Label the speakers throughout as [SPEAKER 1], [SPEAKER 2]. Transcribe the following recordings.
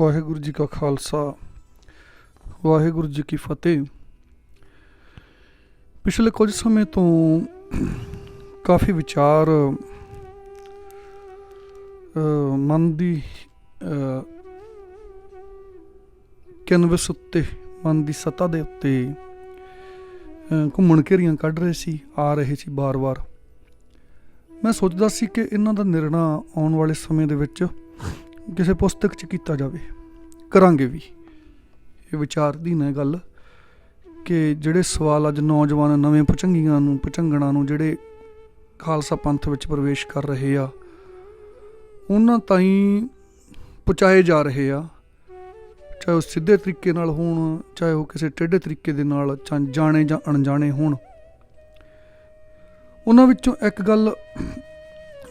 [SPEAKER 1] ਵਾਹਿਗੁਰੂ ਜੀ ਕਾ ਖਾਲਸਾ, ਵਾਹਿਗੁਰੂ ਜੀ ਕੀ ਫਤਿਹ। ਪਿਛਲੇ ਕੁਝ ਸਮੇਂ ਤੋਂ ਕਾਫੀ ਵਿਚਾਰ ਮਨ ਦੀ ਕੈਨਵਸ ਉੱਤੇ, ਮਨ ਦੀ ਸਤਾ ਦੇ ਉੱਤੇ ਘੁੰਮਣ ਘੇਰੀਆਂ ਕੱਢ ਰਹੇ ਸੀ, ਆ ਰਹੇ ਸੀ ਬਾਰ-ਬਾਰ ਮੈਂ ਸੋਚਦਾ ਸੀ ਕਿ ਇਹਨਾਂ ਦਾ ਨਿਰਣਾ ਆਉਣ ਵਾਲੇ ਸਮੇਂ ਦੇ ਵਿੱਚ ਕਿਸੇ ਪੁਸਤਕ 'ਚ ਕੀਤਾ ਜਾਵੇ। ਕਰਾਂਗੇ ਵੀ। ਇਹ ਵਿਚਾਰ ਦੀ ਨਾ ਗੱਲ ਕਿ ਜਿਹੜੇ ਸਵਾਲ ਅੱਜ ਨੌਜਵਾਨ ਨਵੇਂ ਪਚੰਗੀਆਂ ਨੂੰ, ਪਚੰਗਣਾ ਨੂੰ ਜਿਹੜੇ ਖਾਲਸਾ ਪੰਥ ਵਿੱਚ ਪ੍ਰਵੇਸ਼ ਕਰ ਰਹੇ ਆ, ਉਹਨਾਂ ਤਾਈਂ ਪਹੁੰਚਾਏ ਜਾ ਰਹੇ ਆ। ਚਾਹੇ ਉਹ ਸਿੱਧੇ ਤਰੀਕੇ ਨਾਲ ਹੋਣ, ਚਾਹੇ ਉਹ ਕਿਸੇ ਟੇਢੇ ਤਰੀਕੇ ਦੇ ਨਾਲ ਜਾਂ ਜਾਣੇ ਜਾਂ ਅਣਜਾਣੇ ਹੋਣ। ਉਹਨਾਂ ਵਿੱਚੋਂ ਇੱਕ ਗੱਲ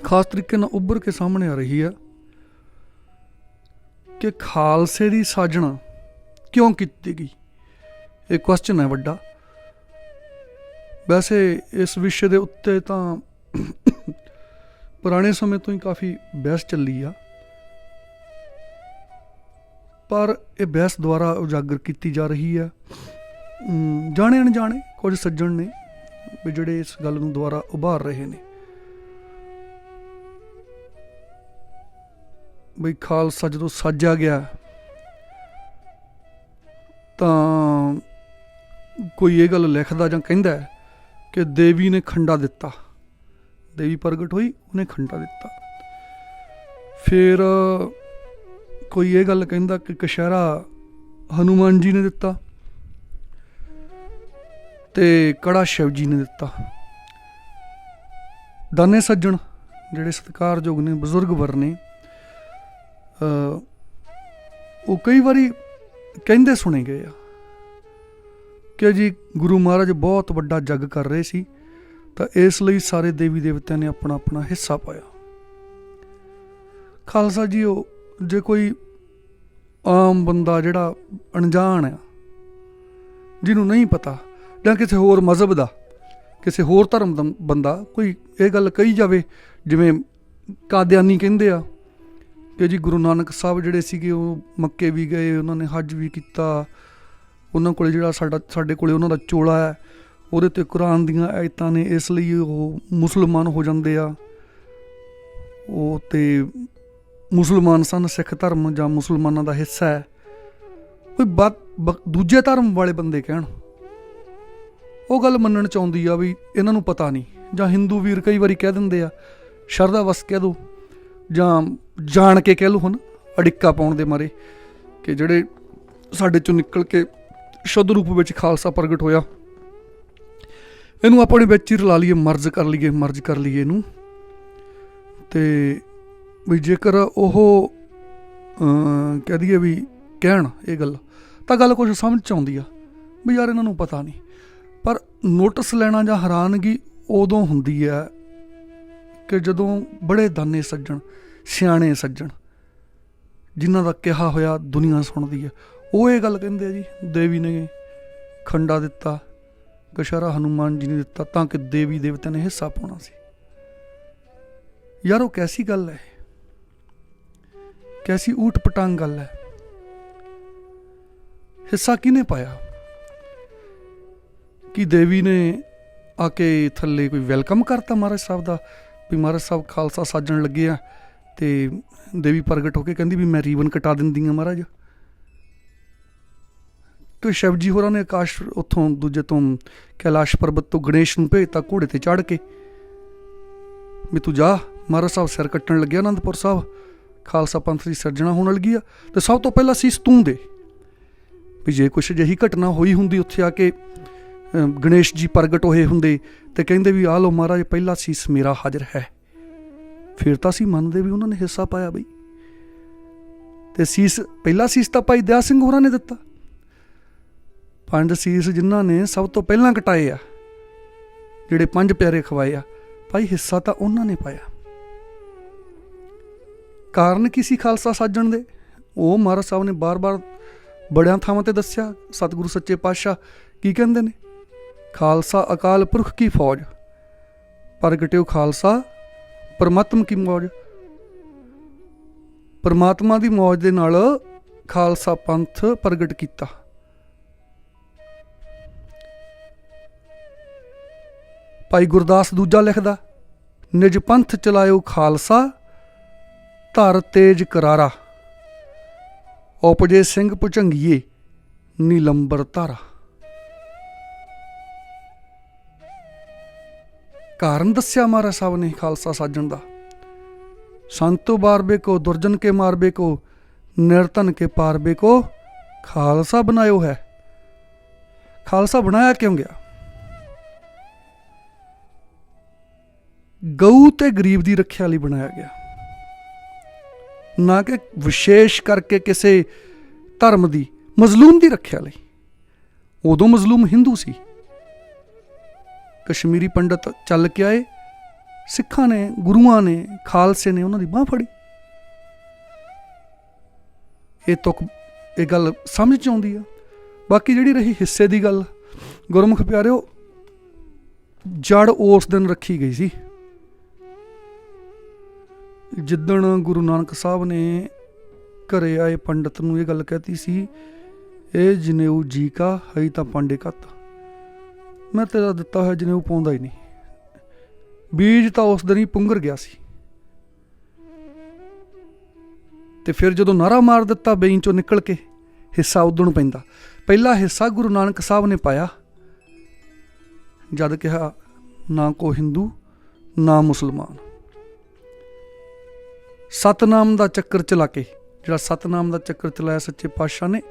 [SPEAKER 1] ਖਾਸ ਤਰੀਕੇ ਨਾਲ ਉੱਭਰ ਕੇ ਸਾਹਮਣੇ ਆ ਰਹੀ ਆ। ਕਿ ਖਾਲਸੇ ਦੀ ਸਾਜਣਾ ਕਿਉਂ ਕੀਤੀ ਗਈ? ਇਹ ਕੁਐਸਚਨ ਹੈ ਵੱਡਾ। ਵੈਸੇ ਇਸ ਵਿਸ਼ੇ ਦੇ ਉੱਤੇ ਤਾਂ ਪੁਰਾਣੇ ਸਮੇਂ ਤੋਂ ਹੀ ਕਾਫੀ ਬਹਿਸ ਚੱਲੀ ਆ। ਪਰ ਇਹ ਬਹਿਸ ਦੁਆਰਾ ਉਜਾਗਰ ਕੀਤੀ ਜਾ ਰਹੀ ਆ ਅਮ, ਜਾਣੇ ਅਣਜਾਣੇ ਕੁਝ ਸੱਜਣ ਨੇ ਵੀ ਜਿਹੜੇ ਇਸ ਗੱਲ ਨੂੰ ਦੁਆਰਾ ਉਭਾਰ ਰਹੇ ਨੇ। ਬਈ ਖਾਲਸਾ ਜਦੋਂ ਸਾਜਿਆ ਗਿਆ, ਤਾਂ ਕੋਈ ਇਹ ਗੱਲ ਲਿਖਦਾ ਜਾਂ ਕਹਿੰਦਾ ਕਿ ਦੇਵੀ ਨੇ ਖੰਡਾ ਦਿੱਤਾ। ਦੇਵੀ ਪ੍ਰਗਟ ਹੋਈ, ਉਹਨੇ ਖੰਡਾ ਦਿੱਤਾ। ਫਿਰ ਕੋਈ ਇਹ ਗੱਲ ਕਹਿੰਦਾ ਕਿ ਕਸ਼ਹਿਰਾ ਹਨੂਮਾਨ ਜੀ ਨੇ ਦਿੱਤਾ ਤੇ ਕੜਾ ਸ਼ਿਵ ਜੀ ਨੇ ਦਿੱਤਾ। ਦਾਨੇ ਸੱਜਣ, ਜਿਹੜੇ ਸਤਿਕਾਰਯੋਗ ਨੇ, ਬਜ਼ੁਰਗ ਵਰ ਨੇ ਉਹ ਕਈ ਵਾਰੀ ਕਹਿੰਦੇ ਸੁਣੇ ਗਏ ਆ ਕਿ ਜੀ ਗੁਰੂ ਮਹਾਰਾਜ ਬਹੁਤ ਵੱਡਾ ਜੱਗ ਕਰ ਰਹੇ ਸੀ, ਤਾਂ ਇਸ ਲਈ ਸਾਰੇ ਦੇਵੀ ਦੇਵਤਿਆਂ ਨੇ ਆਪਣਾ ਆਪਣਾ ਹਿੱਸਾ ਪਾਇਆ। ਖਾਲਸਾ ਜੀ, ਉਹ ਜੇ ਕੋਈ ਆਮ ਬੰਦਾ ਜਿਹੜਾ ਅਣਜਾਣ ਆ, ਜਿਹਨੂੰ ਨਹੀਂ ਪਤਾ, ਜਾਂ ਕਿਸੇ ਹੋਰ ਮਜ਼ਹਬ ਦਾ, ਕਿਸੇ ਹੋਰ ਧਰਮ ਦਾ ਬੰਦਾ ਕੋਈ ਇਹ ਗੱਲ ਕਹੀ ਜਾਵੇ, ਜਿਵੇਂ ਕਾਦਿਆਨੀ ਕਹਿੰਦੇ ਆ ਕਿ ਜੀ ਗੁਰੂ ਨਾਨਕ ਸਾਹਿਬ ਜਿਹੜੇ ਸੀਗੇ ਉਹ ਮੱਕੇ ਵੀ ਗਏ, ਉਹਨਾਂ ਨੇ ਹੱਜ ਵੀ ਕੀਤਾ। ਉਹਨਾਂ ਕੋਲੇ ਜਿਹੜਾ ਸਾਡਾ, ਸਾਡੇ ਕੋਲੇ ਉਹਨਾਂ ਦਾ ਚੋਲਾ ਹੈ, ਉਹਦੇ ਤੇ ਕੁਰਾਨ ਦੀਆਂ ਆਇਤਾਂ ਨੇ, ਇਸ ਲਈ ਉਹ ਮੁਸਲਮਾਨ ਹੋ ਜਾਂਦੇ ਆ। ਉਹ ਤੇ ਮੁਸਲਮਾਨ ਸਨ, ਸਿੱਖ ਧਰਮ ਜਾਂ ਮੁਸਲਮਾਨਾਂ ਦਾ ਹਿੱਸਾ ਹੈ। ਕੋਈ ਬਾਤ ਬ- ਦੂਜੇ ਧਰਮ ਵਾਲੇ ਬੰਦੇ ਕਹਿਣ। ਉਹ ਗੱਲ ਮੰਨਣ ਚ ਆਉਂਦੀ ਆ ਵੀ ਇਹਨਾਂ ਨੂੰ ਪਤਾ ਨਹੀਂ, ਜਾਂ ਹਿੰਦੂ ਵੀਰ ਕਈ ਵਾਰੀ ਕਹਿ ਦਿੰਦੇ ਆ, ਸ਼ਰਧਾ ਵਸ ਕਹਿ ਦੋ। ਜਾਂ ਜਾਣ ਕੇ ਕਹਿ ਲਓ ਹਨ ਅੜਿੱਕਾ ਪਾਉਣ ਦੇ ਮਾਰੇ ਕਿ ਜਿਹੜੇ ਸਾਡੇ ਚੋਂ ਨਿਕਲ ਕੇ ਸ਼ੁੱਧ ਰੂਪ ਵਿੱਚ ਖਾਲਸਾ ਪ੍ਰਗਟ ਹੋਇਆ, ਇਹਨੂੰ ਆਪਣੇ ਵਿੱਚ ਹੀ ਰਲਾ ਲਈਏ, ਮਰਜ਼ ਕਰ ਲਈਏ, ਮਰਜ਼ ਕਰ ਲਈਏ ਇਹਨੂੰ। ਤੇ ਵੀ ਜੇਕਰ ਉਹ ਕਹਿ ਦਈਏ ਵੀ ਕਹਿਣ ਇਹ ਗੱਲ, ਤਾਂ ਗੱਲ ਕੁਝ ਸਮਝ ਚ ਆਉਂਦੀ ਆ, ਵੀ ਯਾਰ ਇਹਨਾਂ ਨੂੰ ਪਤਾ ਨਹੀਂ। ਪਰ ਨੋਟਿਸ ਲੈਣਾ ਜਾਂ ਹੈਰਾਨਗੀ ਉਦੋਂ ਹੁੰਦੀ ਹੈ ਕਿ ਜਦੋਂ ਬੜੇ ਦਾਨੇ ਸੱਜਣ, ਸਿਆਣੇ ਸੱਜਣ, ਜਿਨ੍ਹਾਂ ਦਾ ਕਿਹਾ ਹੋਇਆ ਦੁਨੀਆ ਸੁਣਦੀ ਹੈ, ਉਹ ਇਹ ਗੱਲ ਕਹਿੰਦੇ ਆ ਜੀ, ਦੇਵੀ ਨੇ ਖੰਡਾ ਦਿੱਤਾ ਕਸ਼ਰਾ ਹਨੂਮਾਨ ਜੀ ਨੇ ਦਿੱਤਾ ਤਾਂ ਕਿ ਦੇਵੀ ਦੇਵਤਿਆਂ ਨੇ ਹਿੱਸਾ ਪਾਉਣਾ ਸੀ। ਯਾਰ ਉਹ ਕੈਸੀ ਗੱਲ ਹੈ? ਕੈਸੀ ਊਟ ਪਟਾਂਗ ਗੱਲ ਹੈ? ਹਿੱਸਾ ਕਿਹਨੇ ਪਾਇਆ? ਕਿ ਦੇਵੀ ਨੇ ਆ ਕੇ ਥੱਲੇ ਕੋਈ ਵੈਲਕਮ ਕਰਤਾ ਮਹਾਰਾਜ ਸਾਹਿਬ ਦਾ? ਵੀ ਮਹਾਰਾਜ ਸਾਹਿਬ ਖਾਲਸਾ ਸਾਜਣ ਲੱਗੇ ਆ ਤੇ ਦੇਵੀ ਪ੍ਰਗਟ ਹੋ ਕੇ ਕਹਿੰਦੀ ਵੀ ਮੈਂ ਰੀਵਨ ਕਟਾ ਦਿੰਦੀ ਆ ਮਹਾਰਾਜ। ਤੇ ਸ਼ਿਵਜੀ ਹੋਰਾਂ ਨੇ ਆਕਾਸ਼ ਉੱਥੋਂ ਦੂਜੇ ਤੋਂ ਕੈਲਾਸ਼ ਪਰਬਤ ਤੋਂ ਗਣੇਸ਼ ਨੂੰ ਭੇਜਤਾ ਘੋੜੇ ਤੇ ਚੜ ਕੇ। ਵੀ ਤੂੰ ਜਾ, ਮਹਾਰਾਜ ਸਾਹਿਬ ਸਿਰ ਕੱਟਣ ਲੱਗਿਆ ਅਨੰਦਪੁਰ ਸਾਹਿਬ। ਖਾਲਸਾ ਪੰਥ ਦੀ ਸਿਰਜਣਾ ਹੋਣ ਲੱਗੀ ਆ ਤੇ ਸਭ ਤੋਂ ਪਹਿਲਾਂ ਸੀਸ ਤੂੰ ਦੇ। ਵੀ ਜੇ ਕੁਛ ਅਜਿਹੀ ਘਟਨਾ ਹੋਈ ਹੁੰਦੀ ਉੱਥੇ ਆ ਕੇ ਗਣੇਸ਼ ਜੀ ਪ੍ਰਗਟ ਹੋਏ ਹੁੰਦੇ ਤੇ ਕਹਿੰਦੇ ਵੀ ਆ ਲੋ ਮਹਾਰਾਜ, ਪਹਿਲਾ ਸੀਸ ਮੇਰਾ ਹਾਜ਼ਰ ਹੈ। ਫਿਰ ਤਾਂ ਅਸੀਂ ਮੰਨਦੇ ਵੀ ਉਹਨਾਂ ਨੇ ਹਿੱਸਾ ਪਾਇਆ ਬਈ। ਤੇ ਸੀਸ, ਪਹਿਲਾ ਸੀਸ ਤਾਂ ਭਾਈ ਦਇਆ ਸਿੰਘ ਹੋਰਾਂ ਨੇ ਦਿੱਤਾ। ਪੰਜ ਸੀਸ ਜਿਨ੍ਹਾਂ ਨੇ ਸਭ ਤੋਂ ਪਹਿਲਾਂ ਕਟਾਏ ਆ, ਜਿਹੜੇ ਪੰਜ ਪਿਆਰੇ ਖਵਾਏ ਆ, ਭਾਈ ਹਿੱਸਾ ਤਾਂ ਉਹਨਾਂ ਨੇ ਪਾਇਆ। ਕਾਰਨ ਕੀ ਸੀ ਖਾਲਸਾ ਸਾਜਣ ਦੇ? ਉਹ ਮਹਾਰਾਜ ਸਾਹਿਬ ਨੇ ਬਾਰ-ਬਾਰ ਬੜਿਆਂ ਥਾਵਾਂ ਤੇ ਦੱਸਿਆ, ਸਤਿਗੁਰੂ ਸੱਚੇ ਪਾਤਸ਼ਾਹ ਕੀ ਕਹਿੰਦੇ ਨੇ? ਖਾਲਸਾ ਅਕਾਲ ਪੁਰਖ ਕੀ ਫੌਜ? ਪ੍ਰਗਟਿਓ ਖਾਲਸਾ, ਪਰਮਾਤਮ ਕੀ ਮੌਜ? ਪਰਮਾਤਮਾ ਦੀ ਮੌਜ ਦੇ ਨਾਲ ਖਾਲਸਾ ਪੰਥ ਪ੍ਰਗਟ ਕੀਤਾ। ਭਾਈ ਗੁਰਦਾਸ ਦੂਜਾ ਲਿਖਦਾ, ਨਿਜ ਪੰਥ ਚਲਾਇਓ ਖਾਲਸਾ, ਧਰ ਤੇਜ ਕਰਾਰਾ। ਉਪਜੇ ਸਿੰਘ ਭੁਜੰਗੀਏ ਨੀਲੰਬਰ ਧਾਰਾ। ਕਾਰਨ ਦੱਸਿਆ ਮਹਾਰਾਜ ਸਾਹਿਬ ਨੇ ਖਾਲਸਾ ਸਾਜਣ ਦਾ। ਸੰਤੋ ਬਾਰਬੇ ਕੋ ਦੁਰਜਨ ਕੇ ਮਾਰਬੇ ਕੋ ਨਿਰਤਨ ਕੇ ਪਾਰਬੇ ਕੋ ਖਾਲਸਾ ਬਣਾਇਓ ਹੈ। ਖਾਲਸਾ ਬਣਾਇਆ ਕਿਉਂ ਗਿਆ? ਗਊ ਤੇ ਗਰੀਬ ਦੀ ਰੱਖਿਆ ਲਈ ਬਣਾਇਆ ਗਿਆ। ਨਾ ਕਿ ਵਿਸ਼ੇਸ਼ ਕਰਕੇ ਕਿਸੇ ਧਰਮ ਦੀ, ਮਜ਼ਲੂਮ ਦੀ ਰੱਖਿਆ ਲਈ। ਉਦੋਂ ਮਜ਼ਲੂਮ ਹਿੰਦੂ ਸੀ। ਕਸ਼ਮੀਰੀ ਪੰਡਤ ਚੱਲ ਕੇ ਆਏ। ਸਿੱਖਾਂ ਨੇ, ਗੁਰੂਆਂ ਨੇ, ਖਾਲਸੇ ਨੇ ਉਹਨਾਂ ਦੀ ਬਾਹ ਫੜੀ। ਇਹ ਤੁਕ, ਇਹ ਗੱਲ ਸਮਝ ਚ ਆਉਂਦੀ ਆ। ਬਾਕੀ ਜਿਹੜੀ ਰਹੀ ਹਿੱਸੇ ਦੀ ਗੱਲ, ਗੁਰਮੁਖ ਪਿਆਰਿਓ, ਜੜ ਉਸ ਦਿਨ ਰੱਖੀ ਗਈ ਸੀ। ਜਿੱਦਣ ਗੁਰੂ ਨਾਨਕ ਸਾਹਿਬ ਨੇ ਘਰੇ ਆਏ ਪੰਡਤ ਨੂੰ ਇਹ ਗੱਲ ਕਹਤੀ ਸੀ, ਇਹ ਜਨੇਊ ਜੀ ਕਾ ਹੈ ਤਾਂ ਪਾਂਡੇ ਕੱਤ ਮੈਂ ਤੇਰਾ ਦਿੱਤਾ ਹੋਇਆ ਜਨੇਊ ਪਾਉਂਦਾ ਹੀ ਨਹੀਂ। ਬੀਜ ਤਾਂ ਉਸ ਦਿਨ ਹੀ ਪੁੰਗਰ ਗਿਆ ਸੀ। ਤੇ ਫਿਰ ਜਦੋਂ ਨਾਰਾ ਮਾਰ ਦਿੱਤਾ ਬੇਈਂ ਚੋਂ ਨਿਕਲ ਕੇ, ਹਿੱਸਾ ਉਦਣ ਪੈਂਦਾ। ਪਹਿਲਾ ਹਿੱਸਾ ਗੁਰੂ ਨਾਨਕ ਸਾਹਿਬ ਨੇ ਪਾਇਆ। ਜਦ ਕਿਹਾ, ਨਾ ਕੋ ਹਿੰਦੂ, ਨਾ ਮੁਸਲਮਾਨ। ਸਤਨਾਮ ਦਾ ਚੱਕਰ ਚਲਾ ਕੇ, ਜਿਹੜਾ ਸਤਨਾਮ ਦਾ ਚੱਕਰ ਚਲਾਇਆ ਸੱਚੇ ਪਾਤਸ਼ਾਹ ਨੇ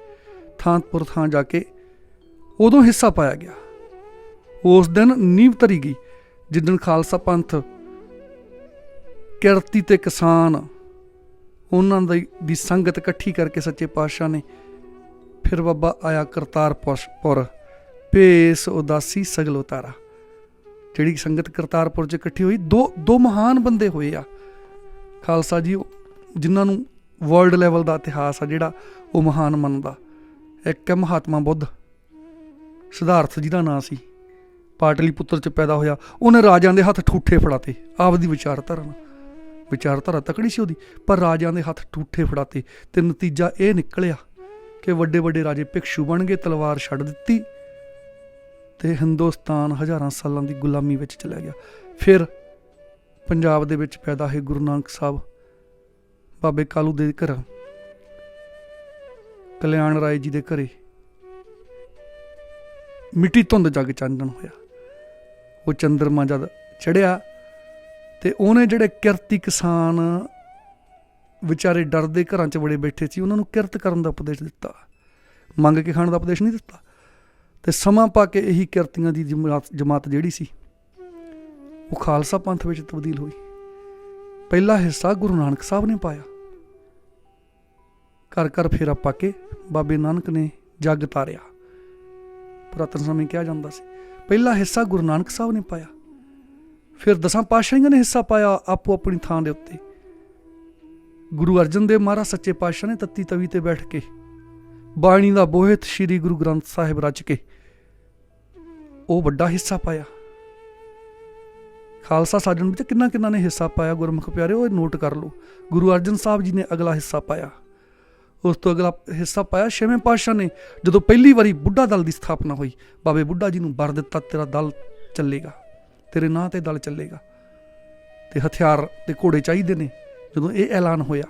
[SPEAKER 1] ਥਾਂਪੁਰ ਥਾਂ ਜਾ ਕੇ, ਉਦੋਂ ਹਿੱਸਾ ਪਾਇਆ ਗਿਆ। ਉਸ ਦਿਨ ਨੀਂਹ ਧਰੀ ਗਈ, ਜਿੱਦਣ ਖਾਲਸਾ ਪੰਥ ਕਿਰਤੀ ਤੇ ਕਿਸਾਨ ਉਹਨਾਂ ਦੀ ਦੀ ਸੰਗਤ ਇਕੱਠੀ ਕਰਕੇ ਸੱਚੇ ਪਾਤਸ਼ਾਹ ਨੇ ਫਿਰ ਬਾਬਾ ਆਇਆ ਕਰਤਾਰਪੁਰ ਭੇਸ ਉਦਾਸੀ ਸਗਲ ਉਤਾਰਾ। ਜਿਹੜੀ ਸੰਗਤ ਕਰਤਾਰਪੁਰ 'ਚ ਇਕੱਠੀ ਹੋਈ, ਦੋ ਦੋ ਮਹਾਨ ਬੰਦੇ ਹੋਏ ਆ। ਖਾਲਸਾ ਜੀ, ਉਹ ਜਿਨ੍ਹਾਂ ਨੂੰ ਵਰਲਡ ਲੈਵਲ ਦਾ ਇਤਿਹਾਸ ਆ ਜਿਹੜਾ ਉਹ ਮਹਾਨ ਮੰਨਦਾ। ਇੱਕ ਹੈ ਮਹਾਤਮਾ ਬੁੱਧ, ਸਿਧਾਰਥ ਜੀ ਦਾ ਨਾਂ ਸੀ। ਪਾਟਲੀ ਪੁੱਤਰ ਚ ਪੈਦਾ ਹੋਇਆ, ਉਹਨੇ ਰਾਜਿਆਂ ਦੇ ਹੱਥ ਠੂਠੇ ਫੜਾਤੇ, ਆਪਦੀ ਵਿਚਾਰਧਾਰਾ ਨਾਲ। ਵਿਚਾਰਧਾਰਾ ਤਕੜੀ ਸੀ ਉਹਦੀ, ਪਰ ਰਾਜਿਆਂ ਦੇ ਹੱਥ ਠੂਠੇ ਫੜਾਤੇ ਤੇ ਨਤੀਜਾ ਇਹ ਨਿਕਲਿਆ ਕਿ ਵੱਡੇ ਵੱਡੇ ਰਾਜੇ ਭਿਕਸ਼ੂ ਬਣ ਗਏ, ਤਲਵਾਰ ਛੱਡ ਦਿੱਤੀ ਤੇ ਹਿੰਦੁਸਤਾਨ ਹਜ਼ਾਰਾਂ ਸਾਲਾਂ ਦੀ ਗੁਲਾਮੀ ਵਿੱਚ ਚਲਾ ਗਿਆ। ਫਿਰ ਪੰਜਾਬ ਦੇ ਵਿੱਚ ਪੈਦਾ ਹੋਏ ਗੁਰੂ ਨਾਨਕ ਸਾਹਿਬ, ਬਾਬੇ ਕਾਲੂ ਦੇ ਘਰ, ਕਲਿਆਣ ਰਾਏ ਜੀ ਦੇ ਘਰੇ ਮਿੱਟੀ ਧੁੰਦ ਜਗ ਚਾਨਣ ਹੋਇਆ। ਉਹ ਚੰਦਰਮਾ ਜਦ ਚੜਿਆ ਤੇ ਉਹਨੇ ਜਿਹੜੇ ਕਿਰਤੀ ਕਿਸਾਨ ਵਿਚਾਰੇ ਡਰਦੇ ਘਰਾਂ 'ਚ ਬੜੇ ਬੈਠੇ ਸੀ, ਉਹਨਾਂ ਨੂੰ ਕਿਰਤ ਕਰਨ ਦਾ ਉਪਦੇਸ਼ ਦਿੱਤਾ। ਮੰਗ ਕੇ ਖਾਣ ਦਾ ਉਪਦੇਸ਼ ਨਹੀਂ ਦਿੱਤਾ। ਤੇ ਸਮਾਂ ਪਾ ਕੇ ਇਹੀ ਕਿਰਤੀਆਂ ਦੀ ਜਮਾਤ ਜਮਾਤ ਜਿਹੜੀ ਸੀ, ਉਹ ਖਾਲਸਾ ਪੰਥ ਵਿੱਚ ਤਬਦੀਲ ਹੋਈ। ਪਹਿਲਾ ਹਿੱਸਾ ਗੁਰੂ ਨਾਨਕ ਸਾਹਿਬ ਨੇ ਪਾਇਆ। ਘਰ ਘਰ ਫੇਰਾ ਪਾ ਕੇ ਬਾਬੇ ਨਾਨਕ ਨੇ ਜੱਗ ਤਾਰਿਆ। ਪੁਰਾਤਨ ਸਮੇਂ ਕਿਹਾ ਜਾਂਦਾ ਸੀ ਪਹਿਲਾ ਹਿੱਸਾ ਗੁਰੂ ਨਾਨਕ ਸਾਹਿਬ ਨੇ ਪਾਇਆ। ਫਿਰ ਦਸਾਂ ਪਾਤਸ਼ਾਹੀਆਂ ਨੇ ਹਿੱਸਾ ਪਾਇਆ ਆਪੋ ਆਪਣੀ ਥਾਂ ਦੇ ਉੱਤੇ। ਗੁਰੂ ਅਰਜਨ ਦੇਵ ਮਹਾਰਾਜ ਸੱਚੇ ਪਾਤਸ਼ਾਹ ਨੇ ਤੱਤੀ ਤਵੀ ਤੇ ਬੈਠ ਕੇ ਬਾਣੀ ਦਾ ਬੋਹਿਤ ਸ੍ਰੀ ਗੁਰੂ ਗ੍ਰੰਥ ਸਾਹਿਬ ਰਚ ਕੇ ਉਹ ਵੱਡਾ ਹਿੱਸਾ ਪਾਇਆ। ਖਾਲਸਾ ਸਾਜਣ ਵਿੱਚ ਕਿੰਨਾ ਕਿੰਨਾ ਨੇ ਹਿੱਸਾ ਪਾਇਆ। ਗੁਰਮੁਖ ਪਿਆਰੇ ਉਹ ਨੋਟ ਕਰ ਲਓ। ਗੁਰੂ ਅਰਜਨ ਸਾਹਿਬ ਜੀ ਨੇ ਅਗਲਾ ਹਿੱਸਾ ਪਾਇਆ। ਉਸ ਤੋਂ ਅਗਲਾ ਹਿੱਸਾ ਪਾਇਆ ਛੇਵੇਂ ਪਾਤਸ਼ਾਹ ਨੇ, ਜਦੋਂ ਪਹਿਲੀ ਵਾਰੀ ਬੁੱਢਾ ਦਲ ਦੀ ਸਥਾਪਨਾ ਹੋਈ। ਬਾਬੇ ਬੁੱਢਾ ਜੀ ਨੂੰ ਵਰ ਦਿੱਤਾ, ਤੇਰਾ ਦਲ ਚੱਲੇਗਾ, ਤੇਰੇ ਨਾਂ ਤੇ ਦਲ ਚੱਲੇਗਾ ਤੇ ਹਥਿਆਰ ਤੇ ਘੋੜੇ ਚਾਹੀਦੇ ਨੇ, ਜਦੋਂ ਇਹ ਐਲਾਨ ਹੋਇਆ।